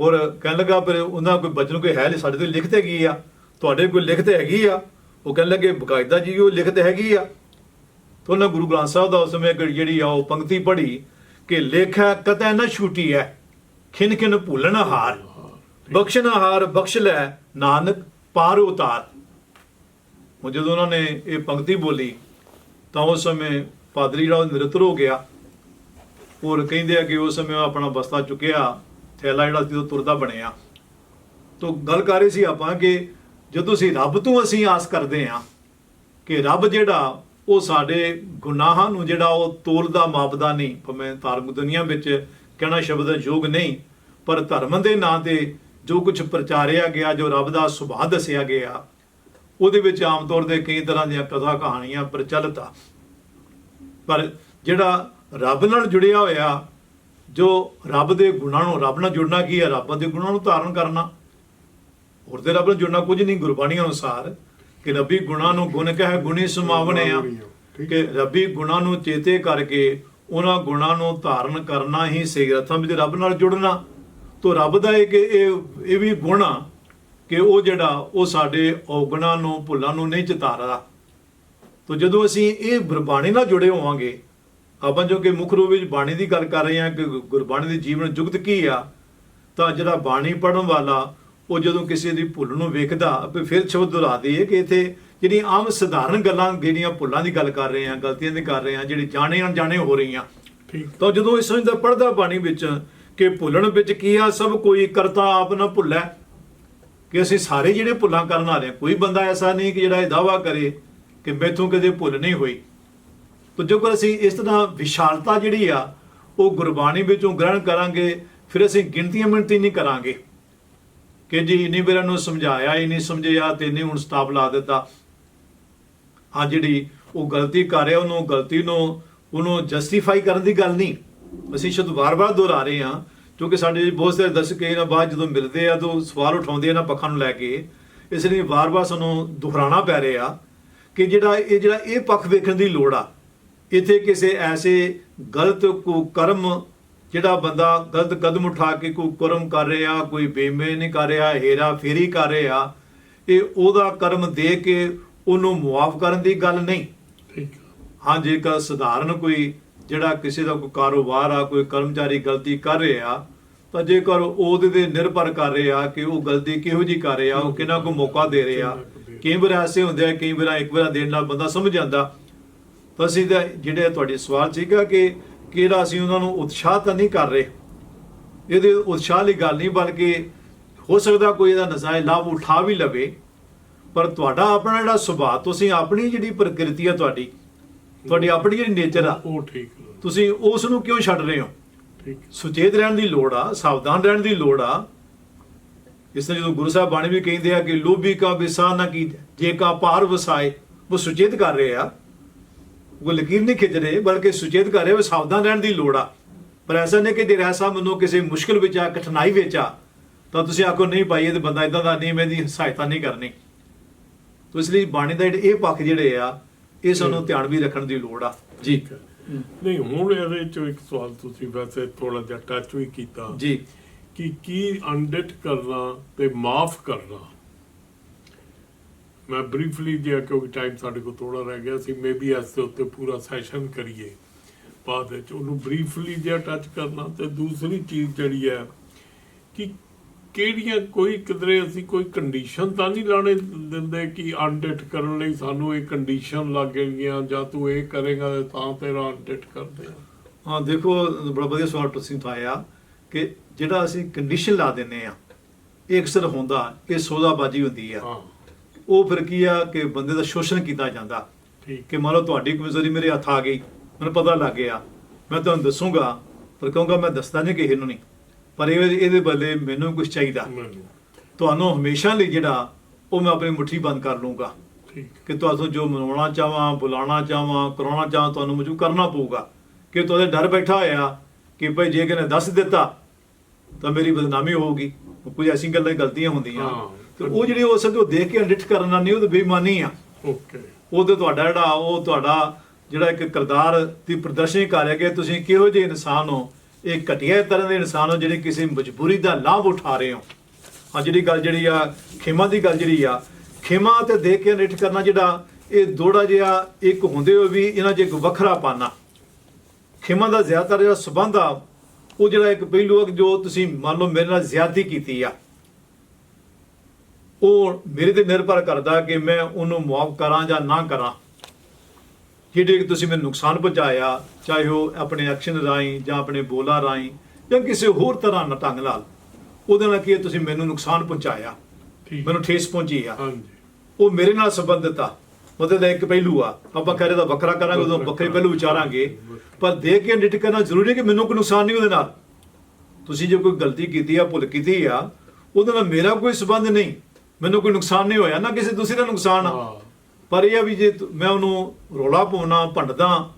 ਔਰ ਕਹਿਣ ਲੱਗਾ ਪਰ ਉਹਨਾਂ ਕੋਈ ਬਚਨ ਕੋਈ ਹੈ ਨਹੀਂ ਸਾਡੇ ਤੋਂ ਲਿਖਤ ਹੈਗੀ ਆ। ਤੁਹਾਡੇ ਕੋਈ ਲਿਖਤ ਹੈਗੀ ਆ। ਉਹ ਕਹਿਣ ਲੱਗੇ, ਬਕਾਇਦਾ ਜੀ, ਉਹ ਲਿਖਤ ਹੈਗੀ ਆ। ਤੋਂ ਉਹਨਾਂ ਗੁਰੂ ਗ੍ਰੰਥ ਸਾਹਿਬ ਦਾ ਉਸ ਸਮੇਂ ਇੱਕ ਜਿਹੜੀ ਆ ਉਹ ਪੰਕਤੀ ਪੜ੍ਹੀ ਕਿ ਲੇਖਾ ਕਤੈ ਨਾ ਛੂਟੀ ਹੈ ਖਿਨ ਖਿਨ ਭੁੱਲਣ ਹਾਰ। ਬਖਸ਼ਣ ਹਾਰ, ਬਖਸ਼ ਲੈ ਨਾਨਕ, ਪਾਰ ਉਤਾਰ। ਉਹ ਜਦੋਂ ਉਹਨਾਂ ਨੇ ਇਹ ਪੰਕਤੀ ਬੋਲੀ, ਤਾਂ ਉਸ ਸਮੇਂ ਪਾਦਰੀ ਜਿਹੜਾ ਨਿਰਤਰ ਹੋ ਗਿਆ। ਔਰ ਕਹਿੰਦੇ ਆ ਕਿ ਉਸ ਸਮੇਂ ਉਹ ਆਪਣਾ ਬਸਤਾ ਚੁੱਕਿਆ, ਥੈਲਾ ਜਿਹੜਾ ਸੀ ਉਹ ਤੁਰਦਾ ਬਣਿਆ। ਤੋਂ ਗੱਲ ਕਰ ਰਹੇ ਸੀ ਆਪਾਂ ਕਿ ਜਦੋਂ ਅਸੀਂ ਰੱਬ ਤੋਂ ਅਸੀਂ ਆਸ ਕਰਦੇ ਹਾਂ ਕਿ ਰੱਬ ਜਿਹੜਾ ਉਹ ਸਾਡੇ ਗੁਨਾਹਾਂ ਨੂੰ ਜਿਹੜਾ ਉਹ ਤੋਲਦਾ ਮਾਪਦਾ ਨਹੀਂ, ਭਾਵੇਂ ਧਾਰਮਿਕ ਦੁਨੀਆ ਵਿੱਚ ਕਹਿਣਾ ਸ਼ਬਦ ਯੋਗ ਨਹੀਂ, ਪਰ ਧਰਮ ਦੇ ਨਾਂ ਤੇ ਜੋ ਕੁਝ ਪ੍ਰਚਾਰਿਆ ਗਿਆ, ਜੋ ਰੱਬ ਦਾ ਸੁਭਾਅ ਦੱਸਿਆ ਗਿਆ, ਉਹਦੇ ਵਿੱਚ ਆਮ ਤੌਰ ਤੇ ਕਈ ਤਰ੍ਹਾਂ ਦੀਆਂ ਕਥਾ ਕਹਾਣੀਆਂ ਪ੍ਰਚਲਿਤ ਆ। ਪਰ ਜਿਹੜਾ ਰੱਬ ਨਾਲ ਜੁੜਿਆ ਹੋਇਆ ਜੋ ਰੱਬ ਦੇ ਗੁਣਾਂ ਨੂੰ ਰੱਬ ਨਾਲ ਜੁੜਨਾ ਕੀ ਹੈ? ਰੱਬ ਦੇ ਗੁਣਾਂ ਨੂੰ ਧਾਰਨ ਕਰਨਾ। ਹੋਰ ਤੇ ਰੱਬ ਨਾਲ ਜੁੜਨਾ ਕੁਝ ਨਹੀਂ ਗੁਰਬਾਣੀ ਅਨੁਸਾਰ ਕਿ ਰੱਬੀ ਗੁਣਾਂ ਨੂੰ ਗੁਣ ਕਹਿ ਗੁਣੀ ਸਮਾਵਣੇ ਆ। ਕਿ ਰੱਬੀ ਗੁਣਾਂ ਨੂੰ ਚੇਤੇ ਕਰਕੇ ਉਹਨਾਂ ਗੁਣਾਂ ਨੂੰ ਧਾਰਨ ਕਰਨਾ ਹੀ ਸਹੀ ਰਥਾਂ ਵਿੱਚ ਰੱਬ ਨਾਲ ਜੁੜਨਾ। ਤੋਂ ਰੱਬ ਦਾ ਇੱਕ ਇਹ ਇਹ ਵੀ ਗੁਣ ਆ ਕਿ ਉਹ ਜਿਹੜਾ ਉਹ ਸਾਡੇ ਔਗਣਾਂ ਨੂੰ ਭੁੱਲਾਂ ਨੂੰ ਨਹੀਂ ਚਿਤਾਰਦਾ। ਤੋ ਜਦੋਂ ਅਸੀਂ ਇਹ ਗੁਰਬਾਣੀ ਨਾਲ ਜੁੜੇ ਹੋਵਾਂਗੇ ਆਪਾਂ ਜੋ ਕਿ ਮੁੱਖ ਰੂਪ ਵਿੱਚ ਬਾਣੀ ਦੀ ਗੱਲ ਕਰ ਰਹੇ ਹਾਂ ਕਿ ਗੁਰਬਾਣੀ ਦੀ ਜੀਵਨ ਜੁਗਤ ਕੀ ਆ ਤਾਂ ਜਿਹੜਾ ਬਾਣੀ ਪੜਨ ਵਾਲਾ ਉਹ ਜਦੋਂ ਕਿਸੇ ਦੀ ਭੁੱਲ ਨੂੰ ਵੇਖਦਾ ਫਿਰ ਸ਼ਬਦ ਦੁਹਰਾ ਦਈਏ ਕਿ ਇੱਥੇ ਜਿਹੜੀਆਂ ਆਮ ਸਧਾਰਨ ਗੱਲਾਂ ਜਿਹੜੀਆਂ ਭੁੱਲਾਂ ਦੀ ਗੱਲ ਕਰ ਰਹੇ ਹਾਂ ਗਲਤੀਆਂ ਦੀ ਕਰ ਰਹੇ ਹਾਂ ਜਿਹੜੀ ਜਾਣੇ ਅਣਜਾਣੇ ਹੋ ਰਹੀਆਂ। ਠੀਕ। ਤਾਂ ਜਦੋਂ ਇਸ ਸਮਝਦਾ ਪੜਦਾ ਬਾਣੀ ਵਿੱਚ ਕਿ ਭੁੱਲਣ ਵਿੱਚ ਕੀ ਆ ਸਭ ਕੋਈ ਕਰਤਾ ਆਪ ਨਾ ਭੁੱਲੈ ਕਿ ਅਸੀਂ ਸਾਰੇ ਜਿਹੜੇ ਭੁੱਲਾਂ ਕਰਨ ਵਾਲੇ ਹਾਂ, ਕੋਈ ਬੰਦਾ ਐਸਾ ਨਹੀਂ ਕਿ ਜਿਹੜਾ ਇਹ ਦਾਵਾ ਕਰੇ ਕਿ ਮੈਥੋਂ ਕਦੇ ਭੁੱਲ ਨਹੀਂ ਹੋਈ। ਤਾਂ ਜੇਕਰ ਅਸੀਂ ਇਸ ਤਰ੍ਹਾਂ ਵਿਸ਼ਾਲਤਾ ਜਿਹੜੀ ਆ, ਉਹ ਗੁਰਬਾਣੀ ਵਿੱਚੋਂ ਗ੍ਰਹਿਣ ਕਰਾਂਗੇ, ਫਿਰ ਅਸੀਂ ਗਿਣਤੀਆਂ ਮਿਣਤੀ ਨਹੀਂ ਕਰਾਂਗੇ। ਕਿ ਜੀ ਇੰਨੀ ਵਾਰ ਨੂੰ ਸਮਝਾਇਆ ਹੀ ਨਹੀਂ ਸਮਝਿਆ ਤੇ ਇਹਨੇ ਹੁਣ ਸਤਾਪ ਲਾ ਦਿੱਤਾ। ਆ ਜਿਹੜੀ ਉਹ ਗਲਤੀ ਕਰ ਰਿਹਾ, ਉਹਨੂੰ ਗਲਤੀ ਨੂੰ, ਉਹਨੂੰ ਜਸਟੀਫਾਈ ਕਰਨ ਦੀ ਗੱਲ ਨਹੀਂ। ਅਸੀਂ ਸ਼ੁੱਧ ਵਾਰ-ਵਾਰ ਦੁਹਰਾ ਰਹੇ ਹਾਂ, ਕਿਉਂਕਿ ਸਾਡੇ ਬਹੁਤ ਸਾਰੇ ਦਰਸ਼ਕ ਇਹਨਾਂ ਬਾਅਦ ਜਦੋਂ ਮਿਲਦੇ ਆ ਤਾਂ ਸਵਾਲ ਉਠਾਉਂਦੇ ਇਹਨਾਂ ਪੱਖਾਂ ਨੂੰ ਲੈ ਕੇ, ਇਸ ਲਈ ਵਾਰ-ਵਾਰ ਸਾਨੂੰ ਦੁਹਰਾਣਾ ਪੈ ਰਿਹਾ ਕਿ ਜਿਹੜਾ ਇਹ ਜਿਹੜਾ ਇਹ ਪੱਖ ਵੇਖਣ ਦੀ ਲੋੜ ਆ ਇੱਥੇ ਕਿਸੇ ਐਸੇ ਗਲਤ ਕੋ ਕਰਮ ਜਿਹੜਾ ਬੰਦਾ ਗਲਤ ਕਦਮ ਉਠਾ ਕੇ ਕੋਈ ਕਰਮ ਕਰ ਰਿਹਾ ਕੋਈ ਬੇਮੇਨੀ ਕਰ ਰਿਹਾ ਹੇਰਾ ਫੇਰੀ ਕਰ ਰਿਹਾ ਇਹ ਉਹਦਾ ਕਰਮ ਦੇ ਕੇ ਉਹਨੂੰ ਮੁਆਫ ਕਰਨ ਦੀ ਗੱਲ ਨਹੀਂ। ਠੀਕ ਹਾਂ ਜੇਕਰ ਸਧਾਰਨ ਕੋਈ ਜਿਹੜਾ ਕਿਸੇ ਦਾ ਕੋਈ ਕਾਰੋਬਾਰ ਆ ਕੋਈ ਕਰਮਚਾਰੀ ਗਲਤੀ ਕਰ ਰਿਹਾ ਤਾਂ ਜੇਕਰ ਉਹ ਉਹਦੇ ਤੇ ਨਿਰਭਰ ਕਰ ਰਿਹਾ ਕਿ ਉਹ ਗਲਤੀ ਕਿਹੋ ਜੀ ਕਰ ਰਿਹਾ ਉਹ ਕਿੰਨਾ ਕੋ ਮੌਕਾ ਦੇ ਰਿਹਾ ਕਈ ਵਾਰ ਐਸੇ ਹੁੰਦੇ ਆ ਕਈ ਵਾਰ ਇੱਕ ਵਾਰ ਦੇਣ ਨਾਲ ਬੰਦਾ ਸਮਝ ਜਾਂਦਾ ਤਾਂ ਅਸੀਂ ਤਾਂ ਜਿਹੜੇ ਤੁਹਾਡੇ ਸਵਾਲ ਸੀਗਾ ਕਿ ਕਿਹੜਾ ਅਸੀਂ ਉਹਨਾਂ ਨੂੰ ਉਤਸ਼ਾਹ ਤਾਂ ਨਹੀਂ ਕਰ ਰਹੇ? ਇਹਦੇ ਉਤਸ਼ਾਹ ਵਾਲੀ ਗੱਲ ਨਹੀਂ ਬਲਕਿ ਹੋ ਸਕਦਾ ਕੋਈ ਇਹਦਾ ਨਜ਼ਾਇ ਲਾਭ ਉਠਾ ਵੀ ਲਵੇ। ਪਰ ਤੁਹਾਡਾ ਆਪਣਾ ਜਿਹੜਾ ਸੁਭਾਅ ਤੁਸੀਂ ਆਪਣੀ ਜਿਹੜੀ ਪ੍ਰਕਿਰਤੀ ਆ ਤੁਹਾਡੀ ਤੁਹਾਡੀ ਆਪਣੀ ਜਿਹੜੀ ਨੇਚਰ ਆ ਉਹ ਠੀਕ ਤੁਸੀਂ ਉਸ ਨੂੰ ਕਿਉਂ ਛੱਡ ਰਹੇ ਹੋ? ਠੀਕ ਸੁਚੇਤ ਰਹਿਣ ਦੀ ਲੋੜ ਆ ਸਾਵਧਾਨ ਰਹਿਣ ਦੀ ਲੋੜ ਆ। ਇਸ ਤਰ੍ਹਾਂ ਜਦੋਂ ਗੁਰੂ ਸਾਹਿਬ ਬਾਣੀ ਵੀ ਕਹਿੰਦੇ ਆ ਕਿ ਲੋਭੀ ਕਾ ਵਿਸਾ ਨਾ ਕੀ ਜੇ ਕਾ ਪਾਰ ਵਸਾਏ ਉਹ ਸੁਚੇਤ ਕਰ ਰਹੇ ਆ। ਉਹ ਲਕੀਰ ਨਹੀਂ ਖਿੱਚ ਰਹੇ ਬਲਕਿ ਸੁਚੇਤ ਕਰ ਰਹੇ ਉਹ ਸਾਵਧਾਨ ਰਹਿਣ ਦੀ ਲੋੜ ਆ। ਪਰ ਐਸਾ ਨਹੀਂ ਕਿ ਜੇ ਐਸਾ ਮੈਨੂੰ ਕਿਸੇ ਮੁਸ਼ਕਲ ਵਿੱਚ ਆ ਕਠਿਨਾਈ ਵਿੱਚ ਆ ਤਾਂ ਤੁਸੀਂ ਆਖੋ ਨਹੀਂ ਭਾਈ ਇਹ ਤੇ ਬੰਦਾ ਇਦਾਂ ਦਾ ਨਹੀਂ ਮੈਂ ਸਹਾਇਤਾ ਨਹੀਂ ਕਰਨੀ। ਤੋ ਇਸ ਲਈ ਬਾਣੀ ਦਾ ਇਹ ਪੱਖ ਜਿਹੜੇ ਆ ਇਹ ਸਾਨੂੰ ਧਿਆਨ ਵੀ ਰੱਖਣ ਦੀ ਲੋੜ ਆ। ਜੀ। ਨਹੀਂ ਹੁਣ ਇਹਦੇ ਚੋਂ ਇੱਕ ਸਵਾਲ ਤੁਸੀਂ ਵੈਸੇ ਥੋੜਾ ਜਿਹਾ ਟੱਚ ਵੀ ਕੀਤਾ। ਜੀ। ਕਿ ਕੀ ਅਨਡਿਟ ਕਰਨਾ ਤੇ ਮਾਫ ਕਰਨਾ? ਮੈਂ ਬਰੀਫਲੀ ਜਿਹਾ ਕਿਉਂਕਿ ਟਾਈਮ ਸਾਡੇ ਕੋਲ ਥੋੜਾ ਰਹਿ ਗਿਆ ਸੀ ਮੇਬੀ ਇਸ ਦੇ ਉੱਤੇ ਪੂਰਾ ਸੈਸ਼ਨ ਕਰੀਏ ਬਾਅਦ ਵਿੱਚ। ਉਹਨੂੰ ਬਰੀਫਲੀ ਜਿਹਾ ਟੱਚ ਕਰਨਾ ਤੇ ਦੂਸਰੀ ਚੀਜ਼ ਜਿਹੜੀ ਹੈ ਕਿ ਕਿਹੜੀਆਂ ਕੋਈ ਕਿਧਰੇ ਅਸੀਂ ਕੋਈ ਕੰਡੀਸ਼ਨ ਤਾਂ ਨਹੀਂ ਲਾਣੇ ਦਿੰਦੇ ਕਿ ਅਨਡਿਟ ਕਰਨ ਲਈ ਸਾਨੂੰ ਇਹ ਕੰਡੀਸ਼ਨ ਲੱਗਣਗੀਆਂ ਜਾਂ ਤੂੰ ਇਹ ਕਰੇਗਾ ਤੇ ਤਾਂ ਤੇਰਾ ਅਨਡਿਟ ਕਰਦੇ ਆ। ਹਾਂ ਦੇਖੋ ਬੜਾ ਵਧੀਆ ਸਵਾਲ ਤੁਸੀਂ ਉਠਾਇਆ ਕਿ ਜਿਹੜਾ ਅਸੀਂ ਕੰਡੀਸ਼ਨ ਲਾ ਦਿੰਨੇ ਆ ਇਹ ਅਕਸਰ ਹੁੰਦਾ ਇਹ ਸੌਦਾਬਾਜ਼ੀ ਹੁੰਦੀ ਆ। ਹਾਂ। ਉਹ ਫਿਰ ਕੀ ਆ ਕਿ ਬੰਦੇ ਦਾ ਸ਼ੋਸ਼ਣ ਕੀਤਾ ਜਾਂਦਾ। ਠੀਕ। ਕਿ ਮੰਨ ਲਓ ਤੁਹਾਡੀ ਕਮਜ਼ੋਰੀ ਮੇਰੇ ਹੱਥ ਆ ਗਈ ਮੈਨੂੰ ਪਤਾ ਲੱਗ ਗਿਆ। ਮੈਂ ਤੁਹਾਨੂੰ ਦੱਸੂਗਾ ਪਰ ਕਹੂੰਗਾ ਮੈਂ ਦੱਸਦਾ ਨਹੀਂ ਕਿਸੇ ਨੂੰ ਨਹੀਂ। ਪਰ ਇਹ ਇਹਦੇ ਬਦਲੇ ਮੈਨੂੰ ਕੁਝ ਚਾਹੀਦਾ। ਤੁਹਾਨੂੰ ਹਮੇਸ਼ਾ ਲਈ ਜਿਹੜਾ ਉਹ ਮੈਂ ਆਪਣੀ ਮੁੱਠੀ ਬੰਦ ਕਰ ਲੂੰਗਾ ਠੀਕ। ਕਿ ਤੁਹਾਨੂੰ ਜੋ ਮਨਾਉਣਾ ਚਾਹਾਂ ਬੁਲਾਉਣਾ ਚਾਹਾਂ ਕਰਾਉਣਾ ਚਾਹਾਂ ਤੁਹਾਨੂੰ ਮੈਨੂੰ ਕਰਨਾ ਪਊਗਾ। ਕਿ ਤੁਹਾਡੇ ਡਰ ਬੈਠਾ ਹੋਇਆ ਕਿ ਭਾਈ ਜੇ ਕਿਨੇ ਦੱਸ ਦਿੱਤਾ ਤਾਂ ਮੇਰੀ ਬਦਨਾਮੀ ਹੋਊਗੀ। ਕੁਝ ਐਸੀ ਗੱਲਾਂ ਗਲਤੀਆਂ ਹੁੰਦੀਆਂ। ਤੇ ਉਹ ਜਿਹੜੀ ਉਸ ਨੂੰ ਦੇਖ ਕੇ ਅਡਿਟ ਕਰਨਾ ਨਹੀਂ ਉਹ ਤਾਂ ਬੇਈਮਾਨੀ ਆ। ਓਕੇ ਉਹ ਤੇ ਤੁਹਾਡਾ ਜਿਹੜਾ ਉਹ ਤੁਹਾਡਾ ਜਿਹੜਾ ਇੱਕ ਕਿਰਦਾਰ ਦੀ ਪ੍ਰਦਰਸ਼ਨੀ ਕਰ ਰਿਹਾ ਕਿ ਤੁਸੀਂ ਕਿਹੋ ਜਿਹੇ ਇਨਸਾਨ ਹੋ। ਇਹ ਘਟੀਆ ਤਰ੍ਹਾਂ ਦੇ ਇਨਸਾਨ ਹੋ ਜਿਹੜੇ ਕਿਸੇ ਮਜਬੂਰੀ ਦਾ ਲਾਭ ਉਠਾ ਰਹੇ ਹੋ। ਆ ਜਿਹੜੀ ਗੱਲ ਜਿਹੜੀ ਆ ਖੇਮਾ ਦੀ ਗੱਲ ਜਿਹੜੀ ਆ ਖੇਮਾ ਤੇ ਦੇਖ ਕੇ ਨਿਟ ਕਰਨਾ ਜਿਹੜਾ ਇਹ ਦੋੜਾ ਜਿਹਾ ਇੱਕ ਹੁੰਦੇ ਹੋਏ ਵੀ ਇਹਨਾਂ 'ਚ ਇੱਕ ਵੱਖਰਾ ਪਾਣਾ ਖੇਮਾ ਦਾ ਜ਼ਿਆਦਾਤਰ ਜਿਹੜਾ ਸਬੰਧ ਆ ਉਹ ਜਿਹੜਾ ਇੱਕ ਪਹਿਲੂ ਆ ਜੋ ਤੁਸੀਂ ਮੰਨ ਲਓ ਮੇਰੇ ਨਾਲ ਜ਼ਿਆਦਤੀ ਕੀਤੀ ਆ। ਉਹ ਮੇਰੇ ਤੇ ਨਿਰਭਰ ਕਰਦਾ ਕਿ ਮੈਂ ਉਹਨੂੰ ਮੁਆਫ ਕਰਾਂ ਜਾਂ ਨਾ ਕਰਾਂ। ਜਿਹੜੇ ਕਿ ਤੁਸੀਂ ਮੈਨੂੰ ਨੁਕਸਾਨ ਪਹੁੰਚਾਇਆ ਚਾਹੇ ਉਹ ਆਪਣੇ ਐਕਸ਼ਨ ਰਾਹੀਂ ਜਾਂ ਆਪਣੇ ਬੋਲਾਂ ਰਾਹੀਂ ਜਾਂ ਕਿਸੇ ਹੋਰ ਤਰ੍ਹਾਂ ਨਾਲ ਢੰਗ ਨਾਲ। ਉਹਦੇ ਨਾਲ ਕੀ ਤੁਸੀਂ ਮੈਨੂੰ ਨੁਕਸਾਨ ਪਹੁੰਚਾਇਆ। ਮੈਨੂੰ ਠੇਸ ਪਹੁੰਚੀ ਆ। ਹਾਂਜੀ। ਉਹ ਮੇਰੇ ਨਾਲ ਸੰਬੰਧਿਤ ਆ। ਉਹਦੇ ਦਾ ਇੱਕ ਪਹਿਲੂ ਆ। ਆਪਾਂ ਕਰੇ ਦਾ ਵੱਖਰਾ ਕਰਾਂਗੇ ਉਦੋਂ ਵੱਖਰੇ। ਪਹਿਲੂ ਵਿਚਾਰਾਂਗੇ। ਪਰ ਦੇਖ ਕੇ ਨਿਟ ਕਰਨਾ ਜ਼ਰੂਰੀ ਹੈ ਕਿ ਮੈਨੂੰ ਕੋਈ ਨੁਕਸਾਨ ਨਹੀਂ ਉਹਦੇ ਨਾਲ। ਤੁਸੀਂ ਜੇ ਕੋਈ ਗਲਤੀ ਕੀਤੀ ਆ ਭੁੱਲ ਕੀਤੀ ਆ ਉਹਦੇ ਨਾਲ ਮੇਰਾ ਕੋਈ ਸਬੰਧ ਨਹੀਂ। ਮੈਨੂੰ ਕੋਈ ਨੁਕਸਾਨ ਨਹੀਂ ਹੋਇਆ ਨਾ ਕਿਸੇ ਦੂਸਰੇ ਦਾ ਨੁਕਸਾਨ ਆ। ਪਰ ਇਹ ਆ ਵੀ ਜੇ ਤੁ- ਮੈਂ ਉਹਨੂੰ ਰੋਲਾ ਪਾਉਣਾ ਭੰਡਦਾ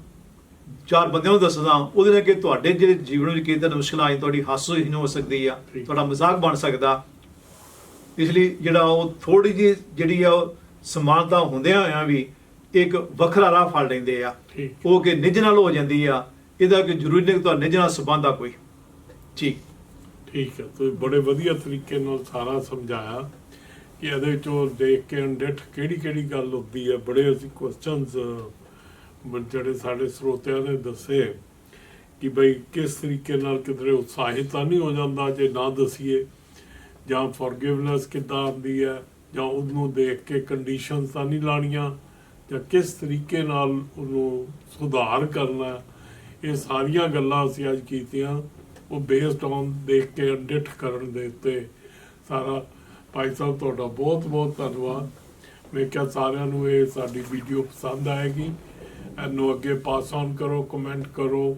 ਚਾਰ ਬੰਦਿਆਂ ਨੂੰ ਦੱਸਦਾ ਉਹਦੇ ਨਾਲ ਕਿ ਤੁਹਾਡੇ ਜਿਹੜੇ ਜੀਵਨ ਵਿੱਚ ਕਿਤੇ ਮੁਸ਼ਕਲਾਂ ਆਈ ਤੁਹਾਡੀ ਹਾਸੋ ਹੀ ਹੋ ਸਕਦੀ ਆ ਠੀਕ। ਤੁਹਾਡਾ ਮਜ਼ਾਕ ਬਣ ਸਕਦਾ। ਇਸ ਲਈ ਜਿਹੜਾ ਉਹ ਥੋੜੀ ਜਿਹੀ ਜਿਹੜੀ ਆ ਉਹ ਸਮਾਨਤਾ ਹੁੰਦਿਆਂ ਹੋਇਆਂ ਵੀ ਇੱਕ ਵੱਖਰਾ ਰਾਹ ਫੜ ਲੈਂਦੇ ਆ। ਠੀਕ। ਉਹ ਕਿ ਨਿੱਜ ਨਾਲ ਹੋ ਜਾਂਦੀ ਆ ਇਹਦਾ ਕਿ ਜ਼ਰੂਰੀ ਨਹੀਂ ਕਿ ਤੁਹਾਡਾ ਨਿੱਜ ਨਾਲ ਸੰਬੰਧ ਆ ਕੋਈ। ਠੀਕ ਠੀਕ ਹੈ ਤੁਸੀਂ ਬੜੇ ਵਧੀਆ ਤਰੀਕੇ ਨਾਲ ਸਾਰਾ ਸਮਝਾਇਆ। ਇਹਦੇ 'ਚੋਂ ਦੇਖ ਕੇ ਅਣਡਿੱਠ ਕਿਹੜੀ ਕਿਹੜੀ ਗੱਲ ਹੁੰਦੀ ਹੈ? ਬੜੇ ਅਸੀਂ ਕੁਐਸਚਨਸ ਜਿਹੜੇ ਸਾਡੇ ਸਰੋਤਿਆਂ ਨੇ ਦੱਸੇ ਕਿ ਬਈ ਕਿਸ ਤਰੀਕੇ ਨਾਲ ਕਿਧਰੇ ਉਤਸ਼ਾਹਿਤ ਤਾਂ ਨਹੀਂ ਹੋ ਜਾਂਦਾ ਜੇ ਨਾ ਦਸੀਏ? ਜਾਂ ਫੋਰਗਿਵਨੈਸ ਕਿੱਦਾਂ ਆਉਂਦੀ ਹੈ? ਜਾਂ ਉਹਨੂੰ ਦੇਖ ਕੇ ਕੰਡੀਸ਼ਨਸ ਤਾਂ ਨਹੀਂ ਲਾਣੀਆਂ? ਜਾਂ ਕਿਸ ਤਰੀਕੇ ਨਾਲ ਉਹਨੂੰ ਸੁਧਾਰ ਕਰਨਾ? ਇਹ ਸਾਰੀਆਂ ਗੱਲਾਂ ਅਸੀਂ ਅੱਜ ਕੀਤੀਆਂ। ਉਹ ਬੇਸਡ ਔਨ ਦੇਖ ਕੇ ਅਡਿਟ ਕਰਨ ਦੇ ਉੱਤੇ ਸਾਰਾ ਭਾਈ ਸਾਹਿਬ ਤੁਹਾਡਾ ਬਹੁਤ ਬਹੁਤ ਧੰਨਵਾਦ। ਮੈਂ ਕਿਹਾ ਸਾਰਿਆਂ ਨੂੰ ਇਹ ਸਾਡੀ ਵੀਡੀਓ ਪਸੰਦ ਆਏਗੀ। ਇਹਨੂੰ ਅੱਗੇ ਪਾਸ ਔਨ ਕਰੋ ਕਮੈਂਟ ਕਰੋ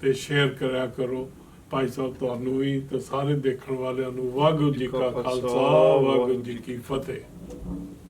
ਤੇ ਸ਼ੇਅਰ ਕਰਿਆ ਕਰੋ। ਭਾਈ ਸਾਹਿਬ ਤੁਹਾਨੂੰ ਵੀ ਤੇ ਸਾਰੇ ਦੇਖਣ ਵਾਲਿਆਂ ਨੂੰ ਵਾਹਿਗੁਰੂ ਜੀ ਕਾ ਖਾਲਸਾ ਵਾਹਿਗੁਰੂ ਜੀ ਕੀ ਫਤਿਹ।